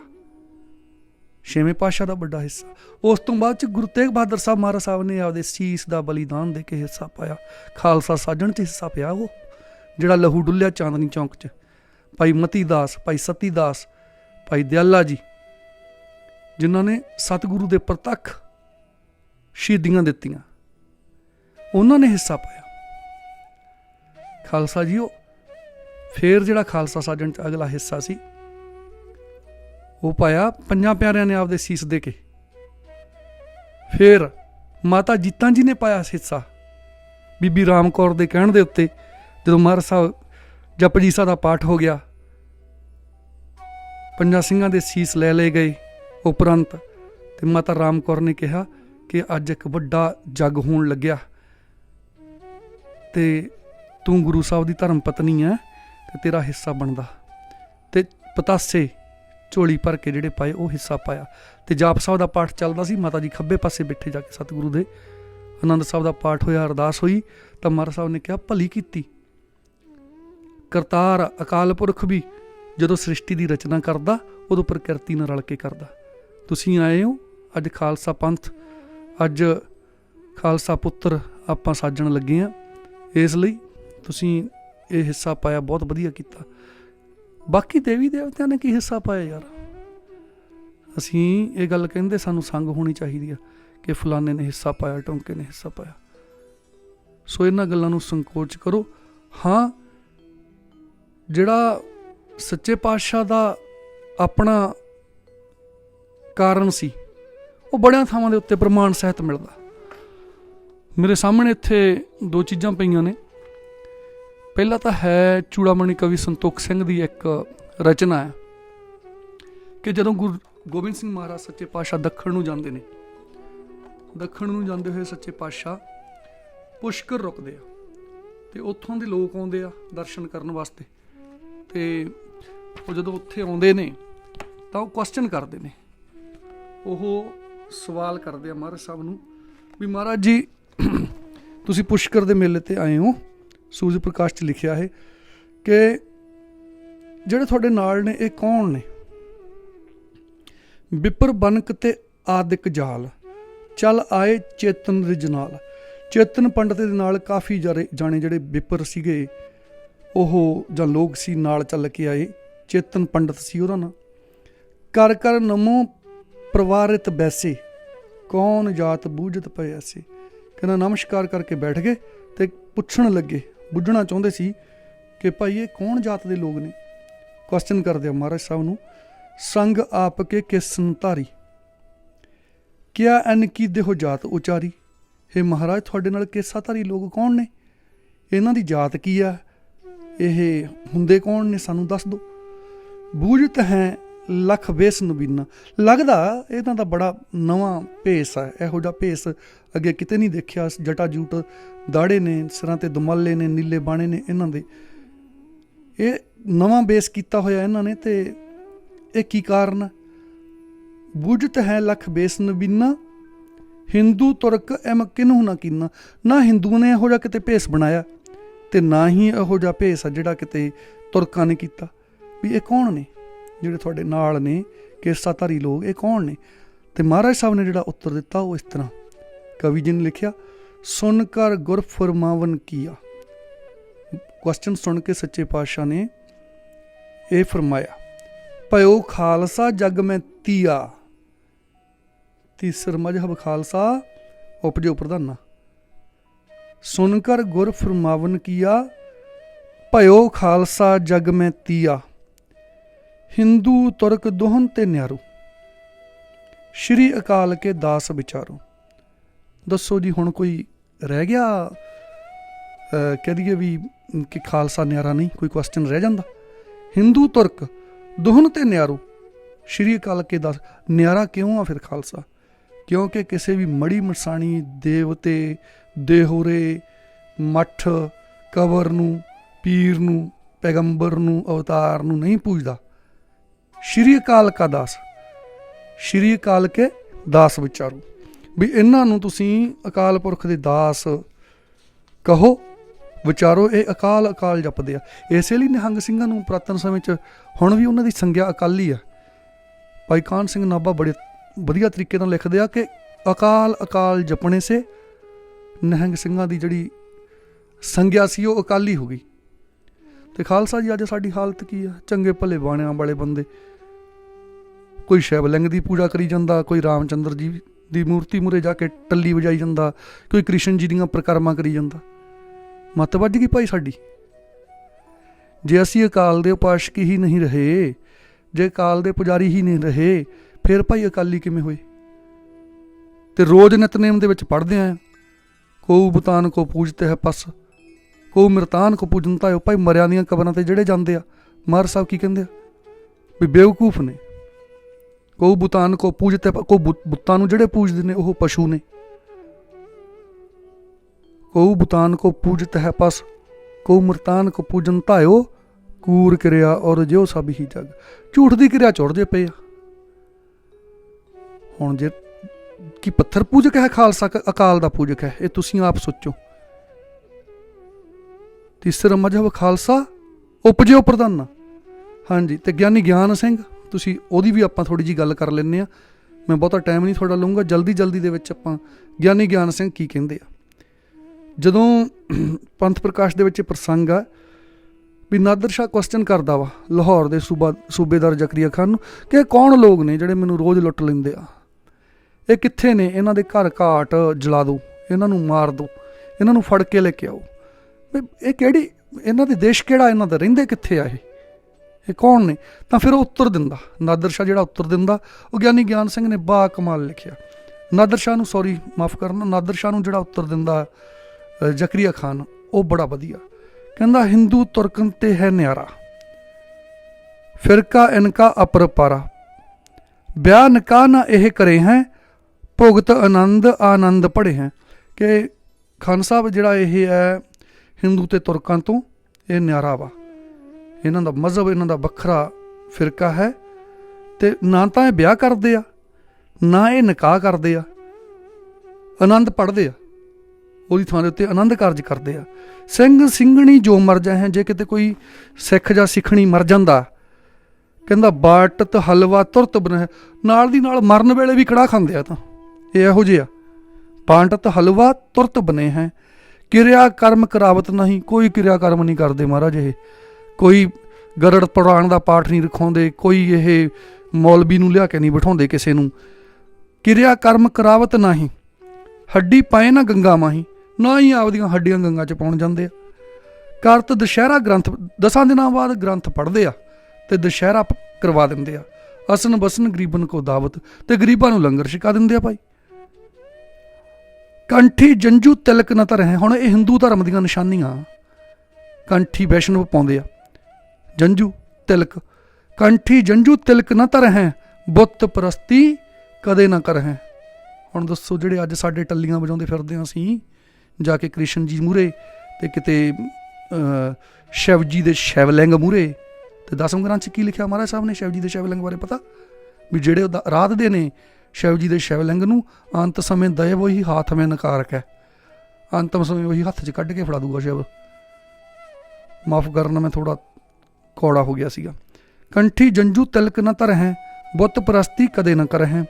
[SPEAKER 1] ਛੇਵੇਂ ਪਾਤਸ਼ਾਹ ਦਾ ਵੱਡਾ ਹਿੱਸਾ। ਉਸ ਤੋਂ ਬਾਅਦ ਚ ਗੁਰੂ ਤੇਗ ਬਹਾਦਰ ਸਾਹਿਬ ਮਹਾਰਾਜ ਸਾਹਿਬ ਨੇ ਆਪਦੇ ਸੀਸ ਦਾ ਬਲੀਦਾਨ ਦੇ ਕੇ ਹਿੱਸਾ ਪਾਇਆ। ਖਾਲਸਾ ਸਾਜਣ ਚ ਹਿੱਸਾ ਪਿਆ ਉਹ, ਜਿਹੜਾ ਲਹੂ ਡੁੱਲਿਆ ਚਾਂਦਨੀ ਚੌਂਕ ਚ। ਭਾਈ ਮਤੀ ਦਾਸ, ਭਾਈ ਸਤੀ ਦਾਸ, ਭਾਈ ਦਿਆਲਾ ਜੀ ਜਿਨ੍ਹਾਂ ਨੇ ਸਤਿਗੁਰੂ ਦੇ ਪ੍ਰਤੱਖ ਸ਼ਹੀਦੀਆਂ ਦਿੱਤੀਆਂ। ਉਹਨਾਂ ਨੇ ਹਿੱਸਾ ਪਾਇਆ। ਖਾਲਸਾ ਜੀਓ, ਫੇਰ ਜਿਹੜਾ ਖਾਲਸਾ ਸਾਜਣ ਚ ਅਗਲਾ ਹਿੱਸਾ ਸੀ, ਉਹ ਪਾਇਆ ਪੰਜਾਂ ਪਿਆਰਿਆਂ ਨੇ ਆਪਦੇ ਸੀਸ ਦੇ ਕੇ। ਫਿਰ ਮਾਤਾ ਜੀਤਾਂ ਜੀ ਨੇ ਪਾਇਆ ਹਿੱਸਾ। ਬੀਬੀ ਰਾਮ ਕੌਰ ਦੇ ਕਹਿਣ ਦੇ ਉੱਤੇ ਜਦੋਂ ਮਹਾਰਾਜ ਸਾਹਿਬ ਜਪਜੀ ਸਾਹਿਬ ਦਾ ਪਾਠ ਹੋ ਗਿਆ, ਪੰਜਾਂ ਸਿੰਘਾਂ ਦੇ ਸੀਸ ਲੈ ਲਏ ਗਏ। ਉਪਰੰਤ ਤੇ ਮਾਤਾ ਰਾਮ ਕੌਰ ਨੇ ਕਿਹਾ ਕਿ ਅੱਜ ਇੱਕ ਵੱਡਾ ਜੱਗ ਹੋਣ ਲੱਗਿਆ। ਤੇ ਤੂੰ ਗੁਰੂ ਸਾਹਿਬ ਦੀ ਧਰਮ ਪਤਨੀ ਹੈ ਤੇ ਤੇਰਾ ਹਿੱਸਾ ਬਣਦਾ। ਤੇ ਪਤਾਸੇ ਝੋਲੀ ਭਰ ਕੇ ਜਿਹੜੇ ਪਾਏ ਉਹ ਹਿੱਸਾ ਪਾਇਆ। ਤੇ ਜਾਪ ਸਾਹਿਬ ਦਾ ਪਾਠ ਚੱਲਦਾ ਸੀ, ਮਾਤਾ ਜੀ ਖੱਬੇ ਪਾਸੇ ਬੈਠੇ ਜਾ ਕੇ ਸਤਿਗੁਰੂ ਦੇ। ਆਨੰਦ ਸਾਹਿਬ ਦਾ ਪਾਠ ਹੋਇਆ, ਅਰਦਾਸ ਹੋਈ, ਤਾਂ ਮਹਾਰਾਜ ਸਾਹਿਬ ਨੇ ਕਿਹਾ, ਭਲੀ ਕੀਤੀ। ਕਰਤਾਰ ਅਕਾਲ ਪੁਰਖ ਵੀ ਜਦੋਂ ਸ੍ਰਿਸ਼ਟੀ ਦੀ ਰਚਨਾ ਕਰਦਾ, ਉਦੋਂ ਪ੍ਰਕਿਰਤੀ ਨਾਲ ਰਲ ਕੇ ਕਰਦਾ। ਤੁਸੀਂ ਆਏ ਹੋ? ਅੱਜ ਖਾਲਸਾ ਪੰਥ, ਅੱਜ ਖਾਲਸਾ ਪੁੱਤਰ ਆਪਾਂ ਸਾਜਣ ਲੱਗੇ ਆ। ਇਸ ਲਈ ਤੁਸੀਂ ਇਹ ਹਿੱਸਾ ਪਾਇਆ, ਬਹੁਤ ਵਧੀਆ ਕੀਤਾ। ਬਾਕੀ ਦੇਵੀ ਦੇਵਤਿਆਂ ਨੇ ਕੀ ਹਿੱਸਾ ਪਾਇਆ ਯਾਰ? ਅਸੀਂ ਇਹ ਗੱਲ ਕਹਿੰਦੇ, ਸਾਨੂੰ ਸੰਗ ਹੋਣੀ ਚਾਹੀਦੀ ਆ ਕਿ ਫਲਾਣੇ ਨੇ ਹਿੱਸਾ ਪਾਇਆ, ਟੌਂਕੇ ਨੇ ਹਿੱਸਾ ਪਾਇਆ। ਸੋ ਇਹਨਾਂ ਗੱਲਾਂ ਨੂੰ ਸੰਕੋਚ ਕਰੋ। ਹਾਂ, ਜਿਹੜਾ ਸੱਚੇ ਪਾਤਸ਼ਾਹ ਦਾ ਆਪਣਾ ਕਾਰਨ ਸੀ। ਉਹ ਬੜਿਆਂ ਥਾਵਾਂ ਦੇ ਉੱਤੇ ਪ੍ਰਮਾਣ ਸਹਿਤ ਮਿਲਦਾ। ਮੇਰੇ ਸਾਹਮਣੇ ਇੱਥੇ ਦੋ ਚੀਜ਼ਾਂ ਪਈਆਂ ਨੇ। ਪਹਿਲਾ ਤਾਂ ਹੈ ਚੂੜਾਮਣੀ ਕਵੀ ਸੰਤੋਖ ਸਿੰਘ ਦੀ ਇੱਕ ਰਚਨਾ ਹੈ ਕਿ ਜਦੋਂ ਗੁਰੂ ਗੋਬਿੰਦ ਸਿੰਘ ਮਹਾਰਾਜ ਸੱਚੇ ਪਾਤਸ਼ਾਹ ਦੱਖਣ ਨੂੰ ਜਾਂਦੇ ਨੇ, ਦੱਖਣ ਨੂੰ ਜਾਂਦੇ ਹੋਏ ਸੱਚੇ ਪਾਤਸ਼ਾਹ ਪੁਸ਼ਕਰ ਰੁਕਦੇ ਆ ਤੇ ਉੱਥੋਂ ਦੇ ਲੋਕ ਆਉਂਦੇ ਆ ਦਰਸ਼ਨ ਕਰਨ ਵਾਸਤੇ ਤੇ ਉਹ ਜਦੋਂ ਉੱਥੇ ਆਉਂਦੇ ਨੇ ਤਾਂ ਉਹ ਕੁਐਸਚਨ ਕਰਦੇ ਨੇ ਉਹ ਸਵਾਲ ਕਰਦੇ ਆ ਮਹਾਰਾਜ ਸਾਹਿਬ ਨੂੰ ਵੀ ਮਹਾਰਾਜ ਜੀ, ਤੁਸੀਂ ਪੁਸ਼ਕਰ ਦੇ ਮੇਲੇ ਤੇ ਆਏ ਹੋ। ਸੂਰਜ ਪ੍ਰਕਾਸ਼ 'ਚ ਲਿਖਿਆ ਹੈ ਕਿ ਜਿਹੜੇ ਤੁਹਾਡੇ ਨਾਲ ਨੇ, ਇਹ ਕੌਣ ਨੇ? ਵਿਪਰ ਬਨਕ ਤੇ ਆਦਿਕ ਜਾਲ, ਚੱਲ ਆਏ ਚੇਤਨ ਰਿਜਨਾਲ ਚੇਤਨ ਪੰਡਤ ਦੇ ਨਾਲ ਕਾਫੀ ਜਾਰੇ ਜਾਣੇ ਜਿਹੜੇ ਵਿਪਰ ਸੀਗੇ, ਉਹ ਜਾਂ ਲੋਕ ਸੀ, ਨਾਲ ਚੱਲ ਕੇ ਆਏ। ਚੇਤਨ ਪੰਡਤ ਸੀ ਉਹਦਾ ਨਾਂ ਕਰ ਕਰ ਨਮੋ ਪ੍ਰਵਾਰਿਤ ਬੈਸੇ, ਕੌਣ ਜਾਤ ਬੂਝਤ ਪਏ ਐਸੇ ਕਹਿੰਦਾ, ਨਮਸਕਾਰ ਕਰਕੇ ਬੈਠ ਗਏ ਤੇ ਪੁੱਛਣ ਲੱਗੇ। ਬੁੱਝਣਾ ਚਾਹੁੰਦੇ ਸੀ ਕਿ ਭਾਈ ਇਹ ਕੌਣ ਜਾਤ ਦੇ ਲੋਕ ਨੇ? ਕੁਐਸਚਨ ਕਰਦੇ ਆ ਮਹਾਰਾਜ ਸਾਹਿਬ ਨੂੰ, ਸੰਗ ਆਪ ਕੇ ਕਿਸ ਸੰਤਾਰੀ? ਕਿਆ ਅਨ ਕੀ ਦੇਹੋ ਜਾਤ ਉਚਾਰੀ? हे ਮਹਾਰਾਜ, ਤੁਹਾਡੇ ਨਾਲ ਕੇਸਾਧਾਰੀ ਲੋਕ ਕੌਣ ਨੇ? ਇਹਨਾਂ ਦੀ ਜਾਤ ਕੀ ਆ? ਇਹ ਹੁੰਦੇ ਕੌਣ ਨੇ? ਸਾਨੂੰ ਦੱਸ ਦਿਓ। ਬੂਝਤ ਹੈ ਲੱਖ ਬੇਸ ਨਬੀਨਾ। ਲੱਗਦਾ ਇਹਨਾਂ ਦਾ ਬੜਾ ਨਵਾਂ ਭੇਸ ਹੈ ਇਹੋ ਜਿਹਾ ਭੇਸ ਅੱਗੇ ਕਿਤੇ ਨਹੀਂ ਦੇਖਿਆ। ਜਟਾ ਜੂਟ ਦਾੜੇ ਨੇ, ਸਿਰਾਂ ਤੇ ਦੁਮਾਲੇ ਨੇ, ਨੀਲੇ ਬਾਣੇ ਨੇ ਇਹਨਾਂ ਦੇ। ਇਹ ਨਵਾਂ ਬੇਸ ਕੀਤਾ ਹੋਇਆ ਇਹਨਾਂ ਨੇ ਤੇ ਇਹ ਕੀ ਕਾਰਨ? ਹੈ? ਬੁਝਤ ਹੈ ਲਖ ਬੇਸ ਨਬੀਨਾ। ਹਿੰਦੂ ਤੁਰਕ ਐਮ ਕਿਨੂੰ ਨਾ ਕੀਨਾ? ਨਾ ਹਿੰਦੂ ਨੇ ਇਹੋ ਜਿਹਾ ਕਿਤੇ ਭੇਸ ਬਣਾਇਆ ਤੇ ਨਾ ਹੀ ਇਹੋ ਜਿਹਾ ਭੇਸ ਆ ਜਿਹੜਾ ਕਿਤੇ ਤੁਰਕਾਂ ਨੇ ਕੀਤਾ। ਵੀ ਇਹ ਕੌਣ ਨੇ? ਜਿਹੜੇ ਤੁਹਾਡੇ ਨਾਲ ਨੇ ਕੇਸਾਧਾਰੀ ਲੋਕ, ਇਹ ਕੌਣ ਨੇ? ਤੇ ਮਹਾਰਾਜ ਸਾਹਿਬ ਨੇ ਜਿਹੜਾ ਉੱਤਰ ਦਿੱਤਾ ਉਹ ਇਸ ਤਰ੍ਹਾਂ। ਕਵੀ ਜੀ ਨੇ ਲਿਖਿਆ, ਸੁਣ ਕਰ ਗੁਰ ਫਰਮਾਵਨ ਕੀਆ। ਕੁਐਸਚਨ ਸੁਣ ਕੇ ਸੱਚੇ ਪਾਤਸ਼ਾਹ ਨੇ ਇਹ ਫਰਮਾਇਆ, ਭਇਓ ਖਾਲਸਾ, ਜਗ ਮੈਂ ਤੀਆ। ਤੀਸਰ ਮਜਹਬ ਖਾਲਸਾ, ਉਪਜੋ ਪ੍ਰਧਾਨਾ ਸੁਣ ਕਰ ਗੁਰ ਫਰਮਾਵਨ ਕੀਆ, ਭਇਓ ਖਾਲਸਾ, ਜਗ ਮੈਂ ਤੀਆ। ਹਿੰਦੂ ਤੁਰਕ ਦੋਹਨ ਤੇ ਨਿਆਰੂ। ਸ਼੍ਰੀ ਅਕਾਲ ਕੇ ਦਾਸ ਵਿਚਾਰੋ। ਦੱਸੋ ਜੀ, ਹੁਣ ਕੋਈ ਰਹਿ ਗਿਆ? ਅਹ ਕਹਿ ਦਈਏ ਵੀ ਕਿ ਖਾਲਸਾ ਨਿਆਰਾ ਨਹੀਂ, ਕੋਈ ਕੁਐਸਚਨ ਰਹਿ ਜਾਂਦਾ? ਹਿੰਦੂ ਤੁਰਕ ਦੋਹਨ ਤੇ ਨਿਆਰੂ। ਸ਼੍ਰੀ ਅਕਾਲ ਕੇ ਦਾਸ, ਨਿਆਰਾ ਕਿਉਂ ਆ ਫਿਰ ਖਾਲਸਾ? ਕਿਉਂਕਿ ਕਿਸੇ ਵੀ ਮੜੀ ਮਸਾਣੀ ਦੇਵਤੇ, ਦੇਹੋਰੇ, ਮੱਠ ਕਬਰ ਨੂੰ, ਪੀਰ ਨੂੰ, ਪੈਗੰਬਰ ਨੂੰ, ਅਵਤਾਰ ਨੂੰ ਨਹੀਂ ਪੂਜਦਾ। ਸ਼੍ਰੀ ਅਕਾਲ ਕਾ ਦਾਸ। ਸ਼੍ਰੀ ਅਕਾਲ ਕੇ ਦਾਸ ਵਿਚਾਰੋ। ਵੀ ਇਹਨਾਂ ਨੂੰ ਤੁਸੀਂ ਅਕਾਲ ਪੁਰਖ ਦੇ ਦਾਸ ਕਹੋ। ਵਿਚਾਰੋ, ਇਹ ਅਕਾਲ ਅਕਾਲ ਜਪਦੇ ਆ। ਇਸੇ ਲਈ ਨਿਹੰਗ ਸਿੰਘਾਂ ਨੂੰ ਪ੍ਰਾਤਨ ਸਮੇਂ 'ਚ ਹੁਣ ਵੀ ਉਹਨਾਂ ਦੀ ਸੰਗਿਆ ਅਕਾਲੀ ਆ। ਭਾਈ ਕਾਨ ਸਿੰਘ ਨਾਭਾ ਬੜੇ ਵਧੀਆ ਤਰੀਕੇ ਨਾਲ ਲਿਖਦੇ ਆ ਕਿ ਅਕਾਲ ਅਕਾਲ ਜਪਣੇ ਸੇ ਨਿਹੰਗ ਸਿੰਘਾਂ ਦੀ ਜਿਹੜੀ ਸੰਗਿਆ ਸੀ ਉਹ ਅਕਾਲੀ ਹੋ ਗਈ। ਤੇ ਖਾਲਸਾ ਜੀ, ਅੱਜ ਸਾਡੀ ਹਾਲਤ ਕੀ ਆ? ਚੰਗੇ ਭਲੇ ਬਾਣਿਆਂ ਵਾਲੇ ਬੰਦੇ। ਕੋਈ ਸ਼ਿਵਲਿੰਗ ਦੀ ਪੂਜਾ ਕਰੀ ਜਾਂਦਾ, ਕੋਈ ਰਾਮਚੰਦਰ ਜੀ ਦੀ ਮੂਰਤੀ ਮੂਰੇ ਜਾ ਕੇ ਟੱਲੀ ਵਜਾਈ ਜਾਂਦਾ, ਕੋਈ ਕ੍ਰਿਸ਼ਨ ਜੀ ਦੀਆਂ ਪ੍ਰਕਰਮਾਂ ਕਰੀ ਜਾਂਦਾ। ਮੱਤ ਵੱਜ ਗਈ ਭਾਈ ਸਾਡੀ। ਜੇ ਅਸੀਂ ਅਕਾਲ ਦੇ ਉਪਾਸ਼ਕ ਹੀ ਨਹੀਂ ਰਹੇ, ਜੇ ਅਕਾਲ ਦੇ ਪੁਜਾਰੀ ਹੀ ਨਹੀਂ ਰਹੇ, ਫਿਰ ਭਾਈ ਅਕਾਲੀ ਕਿਵੇਂ ਹੋਏ? ਤੇ ਰੋਜ਼ ਨਿਤਨੇਮ ਦੇ ਵਿੱਚ ਪੜ੍ਹਦੇ ਆਂ। ਕੋ ਬਤਾਨ ਕੋ ਪੂਜਤੇ ਹੈ ਪਸ। ਕੋ ਮਿਰਤਾਨ, ਕੋ ਪੂਜਨਤਾ ਹੈ ਭਾਈ ਮਰਿਆਂ ਦੀਆਂ ਕਬਰਾਂ ਤੇ ਜਿਹੜੇ ਜਾਂਦੇ ਆ। ਮਾਰ ਸਾਹਿਬ ਕੀ ਕਹਿੰਦੇ ਆ? ਵੀ ਬੇਵਕੂਫ ਨੇ। ਕੋ ਬੁਤਾਨ, ਕੋ ਪੂਜਤੇ ਪ- ਕੋ ਬੁੱਤਾਂ ਨੂੰ ਜਿਹੜੇ ਪੂਜਦੇ ਨੇ, ਉਹ ਪਸ਼ੂ ਨੇ। ਕੋ ਬੁਤਾਨ, ਕੋ ਪੂਜਤ ਹੈ ਪਸ। ਕੋ ਮਰਤਾਨ, ਕੋ ਪੂਜਨ ਧਾਇਓ ਕੂਰ ਕਿਰਿਆ ਔਰ ਜਿਉ ਸਭ ਹੀ ਜਗ। ਝੂਠ ਦੀ ਕਿਰਿਆ ਚੁੜਦੇ ਪਏ ਆ। ਹੁਣ ਜੇ, ਕੀ ਪੱਥਰ ਪੂਜਕ ਹੈ, ਖਾਲਸਾ ਅਕਾਲ ਦਾ ਪੂਜਕ ਹੈ, ਇਹ ਤੁਸੀਂ ਆਪ ਸੋਚੋ। ਤੀਸਰਾ ਮਜਹਬ ਖਾਲਸਾ, ਉਪਜਿਓ ਪ੍ਰਧਾਨਾ। ਹਾਂਜੀ, ਤੇ ਗਿਆਨੀ ਗਿਆਨ ਸਿੰਘ, ਤੁਸੀਂ ਉਹਦੀ ਵੀ ਆਪਾਂ ਥੋੜੀ ਜੀ ਗੱਲ ਕਰ ਲੈਂਦੇ ਆ ਮੈਂ ਬਹੁਤਾ ਟਾਈਮ ਨਹੀਂ ਤੁਹਾਡਾ ਲਵਾਂਗਾ ਜਲਦੀ ਜਲਦੀ ਦੇ ਵਿੱਚ ਆਪਾਂ ਗਿਆਨੀ ਗਿਆਨ ਸਿੰਘ ਕੀ ਕਹਿੰਦੇ ਆ। ਜਦੋਂ ਪੰਥ ਪ੍ਰਕਾਸ਼ ਦੇ ਵਿੱਚ ਇਹ ਪ੍ਰਸੰਗ ਆ, ਵੀ ਨਾਦਰ ਸ਼ਾਹ ਕੁਐਸਚਨ ਕਰਦਾ ਵਾ, ਲਾਹੌਰ ਦੇ ਸੂਬਾ ਸੂਬੇਦਾਰ ਜ਼ਕਰੀਆ ਖਾਨ ਨੂੰ, ਕਿ ਇਹ ਕੌਣ ਲੋਕ ਨੇ ਜਿਹੜੇ ਮੈਨੂੰ ਰੋਜ਼ ਲੁੱਟ ਲੈਂਦੇ ਆ? ਇਹ ਕਿੱਥੇ ਨੇ? ਇਹਨਾਂ ਦੇ ਘਰ ਘਾਟ ਜਲਾ ਦਿਓ, ਇਹਨਾਂ ਨੂੰ ਮਾਰ ਦਿਓ, ਇਹਨਾਂ ਨੂੰ ਫੜ ਕੇ ਲੈ ਕੇ ਆਓ। ਇਹ ਕਿਹੜੀ, ਇਹਨਾਂ ਦੇ ਦੇਸ਼ ਕਿਹੜਾ, ਇਹਨਾਂ ਦਾ ਰਹਿੰਦੇ ਕਿੱਥੇ ਆ ਇਹ? ਇਹ ਕੌਣ ਨੇ? ਤਾਂ ਫਿਰ ਉਹ ਉੱਤਰ ਦਿੰਦਾ। ਨਾਦਰ ਸ਼ਾਹ ਜਿਹੜਾ ਉੱਤਰ ਦਿੰਦਾ, ਉਹ ਗਿਆਨੀ ਗਿਆਨ ਸਿੰਘ ਨੇ ਬਾ ਕਮਾਲ ਲਿਖਿਆ। ਨਾਦਰ ਸ਼ਾਹ ਨੂੰ ਸੌਰੀ ਮਾਫ ਕਰਨਾ, ਨਾਦਰ ਸ਼ਾਹ ਨੂੰ ਜਿਹੜਾ ਉੱਤਰ ਦਿੰਦਾ ਜ਼ਕਰੀਆ ਖਾਨ, ਉਹ ਬੜਾ ਵਧੀਆ। ਕਹਿੰਦਾ, ਹਿੰਦੂ ਤੁਰਕਨ ਤੇ ਹੈ ਨਿਆਰਾ। ਫਿਰਕਾ ਇਨਕਾ ਅਪਰਪਾਰਾ ਵਿਆਹ ਨਿਕਾਹ ਨਾ ਇਹ ਕਰੇ ਹੈ, ਭੁਗਤ ਆਨੰਦ ਆਨੰਦ ਪੜੇ ਹੈ। ਕਿ ਖਾਨ ਸਾਹਿਬ ਜਿਹੜਾ ਇਹ ਹੈ ਹਿੰਦੂ ਤੇ ਤੁਰਕਾਂ ਤੋਂ ਇਹ ਨਿਆਰਾ ਵਾ। ਇਹਨਾਂ ਦਾ ਮਜ਼ਹਬ, ਇਹਨਾਂ ਦਾ ਵੱਖਰਾ ਫਿਰਕਾ ਹੈ ਤੇ ਨਾ ਤਾਂ ਇਹ ਵਿਆਹ ਕਰਦੇ ਆ, ਨਾ ਇਹ ਨਿਕਾਹ ਕਰਦੇ ਆ, ਆਨੰਦ ਪੜਦੇ ਆ, ਉਹਦੀ ਥਾਂ ਦੇ ਉੱਤੇ ਆਨੰਦ ਕਾਰਜ ਕਰਦੇ ਆ। ਸਿੰਘ ਸਿੰਘਣੀ ਜੋ ਮਰ ਜਾਏ, ਜੇ ਕਿਤੇ ਕੋਈ ਸਿੱਖ ਜਾਂ ਸਿੱਖਣੀ ਮਰ ਜਾਂਦਾ, ਕਹਿੰਦਾ ਬਾਟਤ ਹਲਵਾ ਤੁਰਤ ਬਨ ਨਾਲ ਦੀ ਨਾਲ ਮਰਨ ਵੇਲੇ ਵੀ ਕੜਾ ਖਾਂਦੇ ਆ ਤਾਂ, ਇਹ ਇਹੋ ਜਿਹਾ ਬਾਟਤ ਹਲਵਾ ਤੁਰਤ ਬਨੇ ਹੈ ਕਿਰਿਆ ਕਰਮ ਕਰਾਵਤ ਨਹੀਂ, ਕੋਈ ਕਿਰਿਆ ਕਰਮ ਨਹੀਂ ਕਰਦੇ ਮਹਾਰਾਜ ਇਹ। ਕੋਈ ਗਰੜ ਪੁਰਾਣ ਦਾ ਪਾਠ ਨਹੀਂ ਰਖਾਉਂਦੇ, ਕੋਈ ਇਹ ਮੌਲਵੀ ਨੂੰ ਲਿਆ ਕੇ ਨਹੀਂ ਬਿਠਾਉਂਦੇ ਕਿਸੇ ਨੂੰ। ਕਿਰਿਆ ਕਰਮ ਕਰਾਵਤ ਨਹੀਂ, ਹੱਡੀ ਪਾਏ ਨਾ ਗੰਗਾ ਮਾਹੀ, ਨਾ ਹੀ ਆਪਦੀਆਂ ਹੱਡੀਆਂ ਗੰਗਾ ਚ ਪਾਉਣ ਜਾਂਦੇ ਆ। ਕਰਤ ਦੁਸ਼ਹਿਰਾ ਗ੍ਰੰਥ, ਦਸਾਂ ਦਿਨਾਂ ਬਾਅਦ ਗ੍ਰੰਥ ਪੜ੍ਹਦੇ ਆ ਤੇ ਦੁਸ਼ਹਿਰਾ ਕਰਵਾ ਦਿੰਦੇ ਆ। ਅਸਨ ਬਸਨ ਗਰੀਬਨ ਕੋ ਦਾਵਤ, ਤੇ ਗਰੀਬਾਂ ਨੂੰ ਲੰਗਰ ਛਕਾ ਦਿੰਦੇ ਆ ਭਾਈ। ਕੰਠੀ ਜੰਜੂ ਤਿਲਕ ਨਾ ਧਰ। ਹੈ ਹੁਣ ਇਹ ਹਿੰਦੂ ਧਰਮ ਦੀਆਂ ਨਿਸ਼ਾਨੀਆਂ। ਕੰਠੀ ਵੈਸ਼ਨਵ ਪਾਉਂਦੇ ਆ। ਜੰਜੂ ਤਿਲਕ। ਕੰਠੀ ਜੰਜੂ ਤਿਲਕ ਨਾ ਧਰ। ਹੈ ਬੁੱਤ ਪ੍ਰਸਤੀ ਕਦੇ ਨਾ ਕਰਹਿ ਹੁਣ ਦੱਸੋ ਜਿਹੜੇ ਅੱਜ ਸਾਡੇ ਟੱਲੀਆਂ ਵਜਾਉਂਦੇ ਫਿਰਦੇ ਹਾਂ ਅਸੀਂ ਜਾ ਕੇ ਕ੍ਰਿਸ਼ਨ ਜੀ ਮੂਰੇ ਤੇ ਕਿਤੇ ਅਹ, ਸ਼ਿਵ ਜੀ ਦੇ ਸ਼ਿਵਲਿੰਗ ਮੂਰੇ ਤੇ ਦਸਮ ਗ੍ਰੰਥ ਚ ਕੀ ਲਿਖਿਆ? ਮਹਾਰਾਜ ਸਾਹਿਬ ਨੇ ਸ਼ਿਵ ਜੀ ਦੇ ਸ਼ਿਵਲਿੰਗ ਬਾਰੇ ਪਤਾ? ਵੀ ਜਿਹੜੇ ਉਹ ਦੇ ਨੇ ਸ਼ਿਵ ਜੀ ਦੇ ਸ਼ਿਵਲਿੰਗ ਨੂੰ ਅੰਤ ਸਮੇਂ ਦਇ ਵਹੀ ਹਾਥ ਮੇ ਨਕਾਰਕ ਹੈ। ਅੰਤਮ ਸਮੇਂ ਉਹੀ ਹੱਥ 'ਚ ਕੱਢ ਕੇ ਫੜਾ ਦੂਗਾ ਸ਼ਿਵ। ਮਾਫ ਕਰਨਾ, ਮੈਂ ਥੋੜਾ ਕੌੜਾ ਹੋ ਗਿਆ ਸੀਗਾ। ਕੰਠੀ ਜੰਜੂ ਤਿਲਕ ਨ ਤਰਹਿ ਬੁੱਤ ਪ੍ਰਸਤੀ ਕਦੇ ਨ ਕਰਹਿ।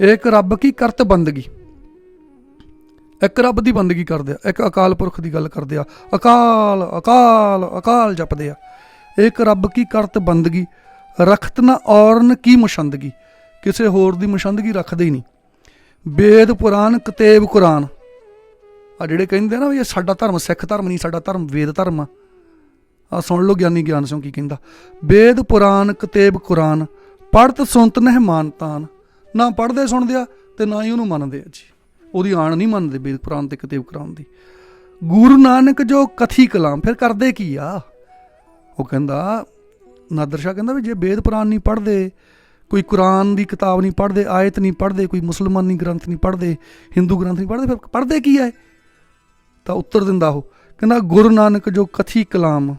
[SPEAKER 1] ਏਕ ਰੱਬ ਕੀ ਕਰਤ ਬੰਦਗੀ। ਇੱਕ ਰੱਬ ਦੀ ਬੰਦਗੀ ਕਰਦੇ ਆ ਇੱਕ ਅਕਾਲ ਪੁਰਖ ਦੀ ਗੱਲ ਕਰਦੇ ਆ ਅਕਾਲ ਅਕਾਲ ਅਕਾਲ ਜਪਦੇ ਆ ਇੱਕ ਰੱਬ ਕੀ ਕਰਤ ਬੰਦਗੀ। ਰਖਤ ਨਾ ਔਰਨ ਕੀ ਮੁਸ਼ੰਦਗੀ। ਕਿਸੇ ਹੋਰ ਦੀ ਮੁਸ਼ੰਦਗੀ ਰੱਖਦੇ ਹੀ ਨਹੀਂ। ਵੇਦ ਪੁਰਾਨ ਕਤੇਬ ਕੁਰਾਨ। ਆ ਜਿਹੜੇ ਕਹਿੰਦੇ ਆ ਨਾ ਵੀ ਇਹ ਸਾਡਾ ਧਰਮ, ਸਿੱਖ ਧਰਮ ਨਹੀਂ, ਸਾਡਾ ਧਰਮ ਵੇਦ ਧਰਮ ਆ। ਆ ਸੁਣ ਲਓ ਗਿਆਨੀ ਗਿਆਨ ਸਿੰਘ ਕੀ ਕਹਿੰਦਾ ਵੇਦ ਪੁਰਾਨ ਕਤੇਬ ਕੁਰਾਨ ਪੜਤ ਸੁਣਤ ਨਹਿ ਮਾਨਤਾਨ ਨਾ ਪੜਦੇ ਸੁਣਦੇ ਆ ਤੇ ਨਾ ਹੀ ਉਹਨੂੰ ਮੰਨਦੇ ਆ ਜੀ। ਉਹਦੀ ਆਣ ਨਹੀਂ ਮੰਨਦੇ ਵੇਦ ਪੁਰਾਨ ਤੇ ਕਤੇਬ ਕੁਰਾਨ ਦੀ। ਗੁਰੂ ਨਾਨਕ ਜੋ ਕਥੀ ਕਲਾਮ, ਫਿਰ ਕਰਦੇ ਕੀ ਆ? ਉਹ ਕਹਿੰਦਾ, ਨਾਦਰ ਸ਼ਾਹ ਕਹਿੰਦਾ ਵੀ ਜੇ ਵੇਦ ਪੁਰਾਨ ਨਹੀਂ ਪੜਦੇ ਕੋਈ ਕੁਰਾਨ ਦੀ ਕਿਤਾਬ ਨਹੀਂ ਪੜ੍ਹਦੇ ਆਇਤ ਨਹੀਂ ਪੜ੍ਹਦੇ ਕੋਈ ਮੁਸਲਮਾਨੀ ਗ੍ਰੰਥ ਨਹੀਂ ਪੜ੍ਹਦੇ ਹਿੰਦੂ ਗ੍ਰੰਥ ਨਹੀਂ ਪੜ੍ਹਦੇ ਫਿਰ ਪੜ੍ਹਦੇ ਕੀ ਹੈ ਤਾਂ ਉੱਤਰ ਦਿੰਦਾ ਉਹ ਕਹਿੰਦਾ ਗੁਰੂ ਨਾਨਕ ਜੋ ਕਥੀ ਕਲਾਮ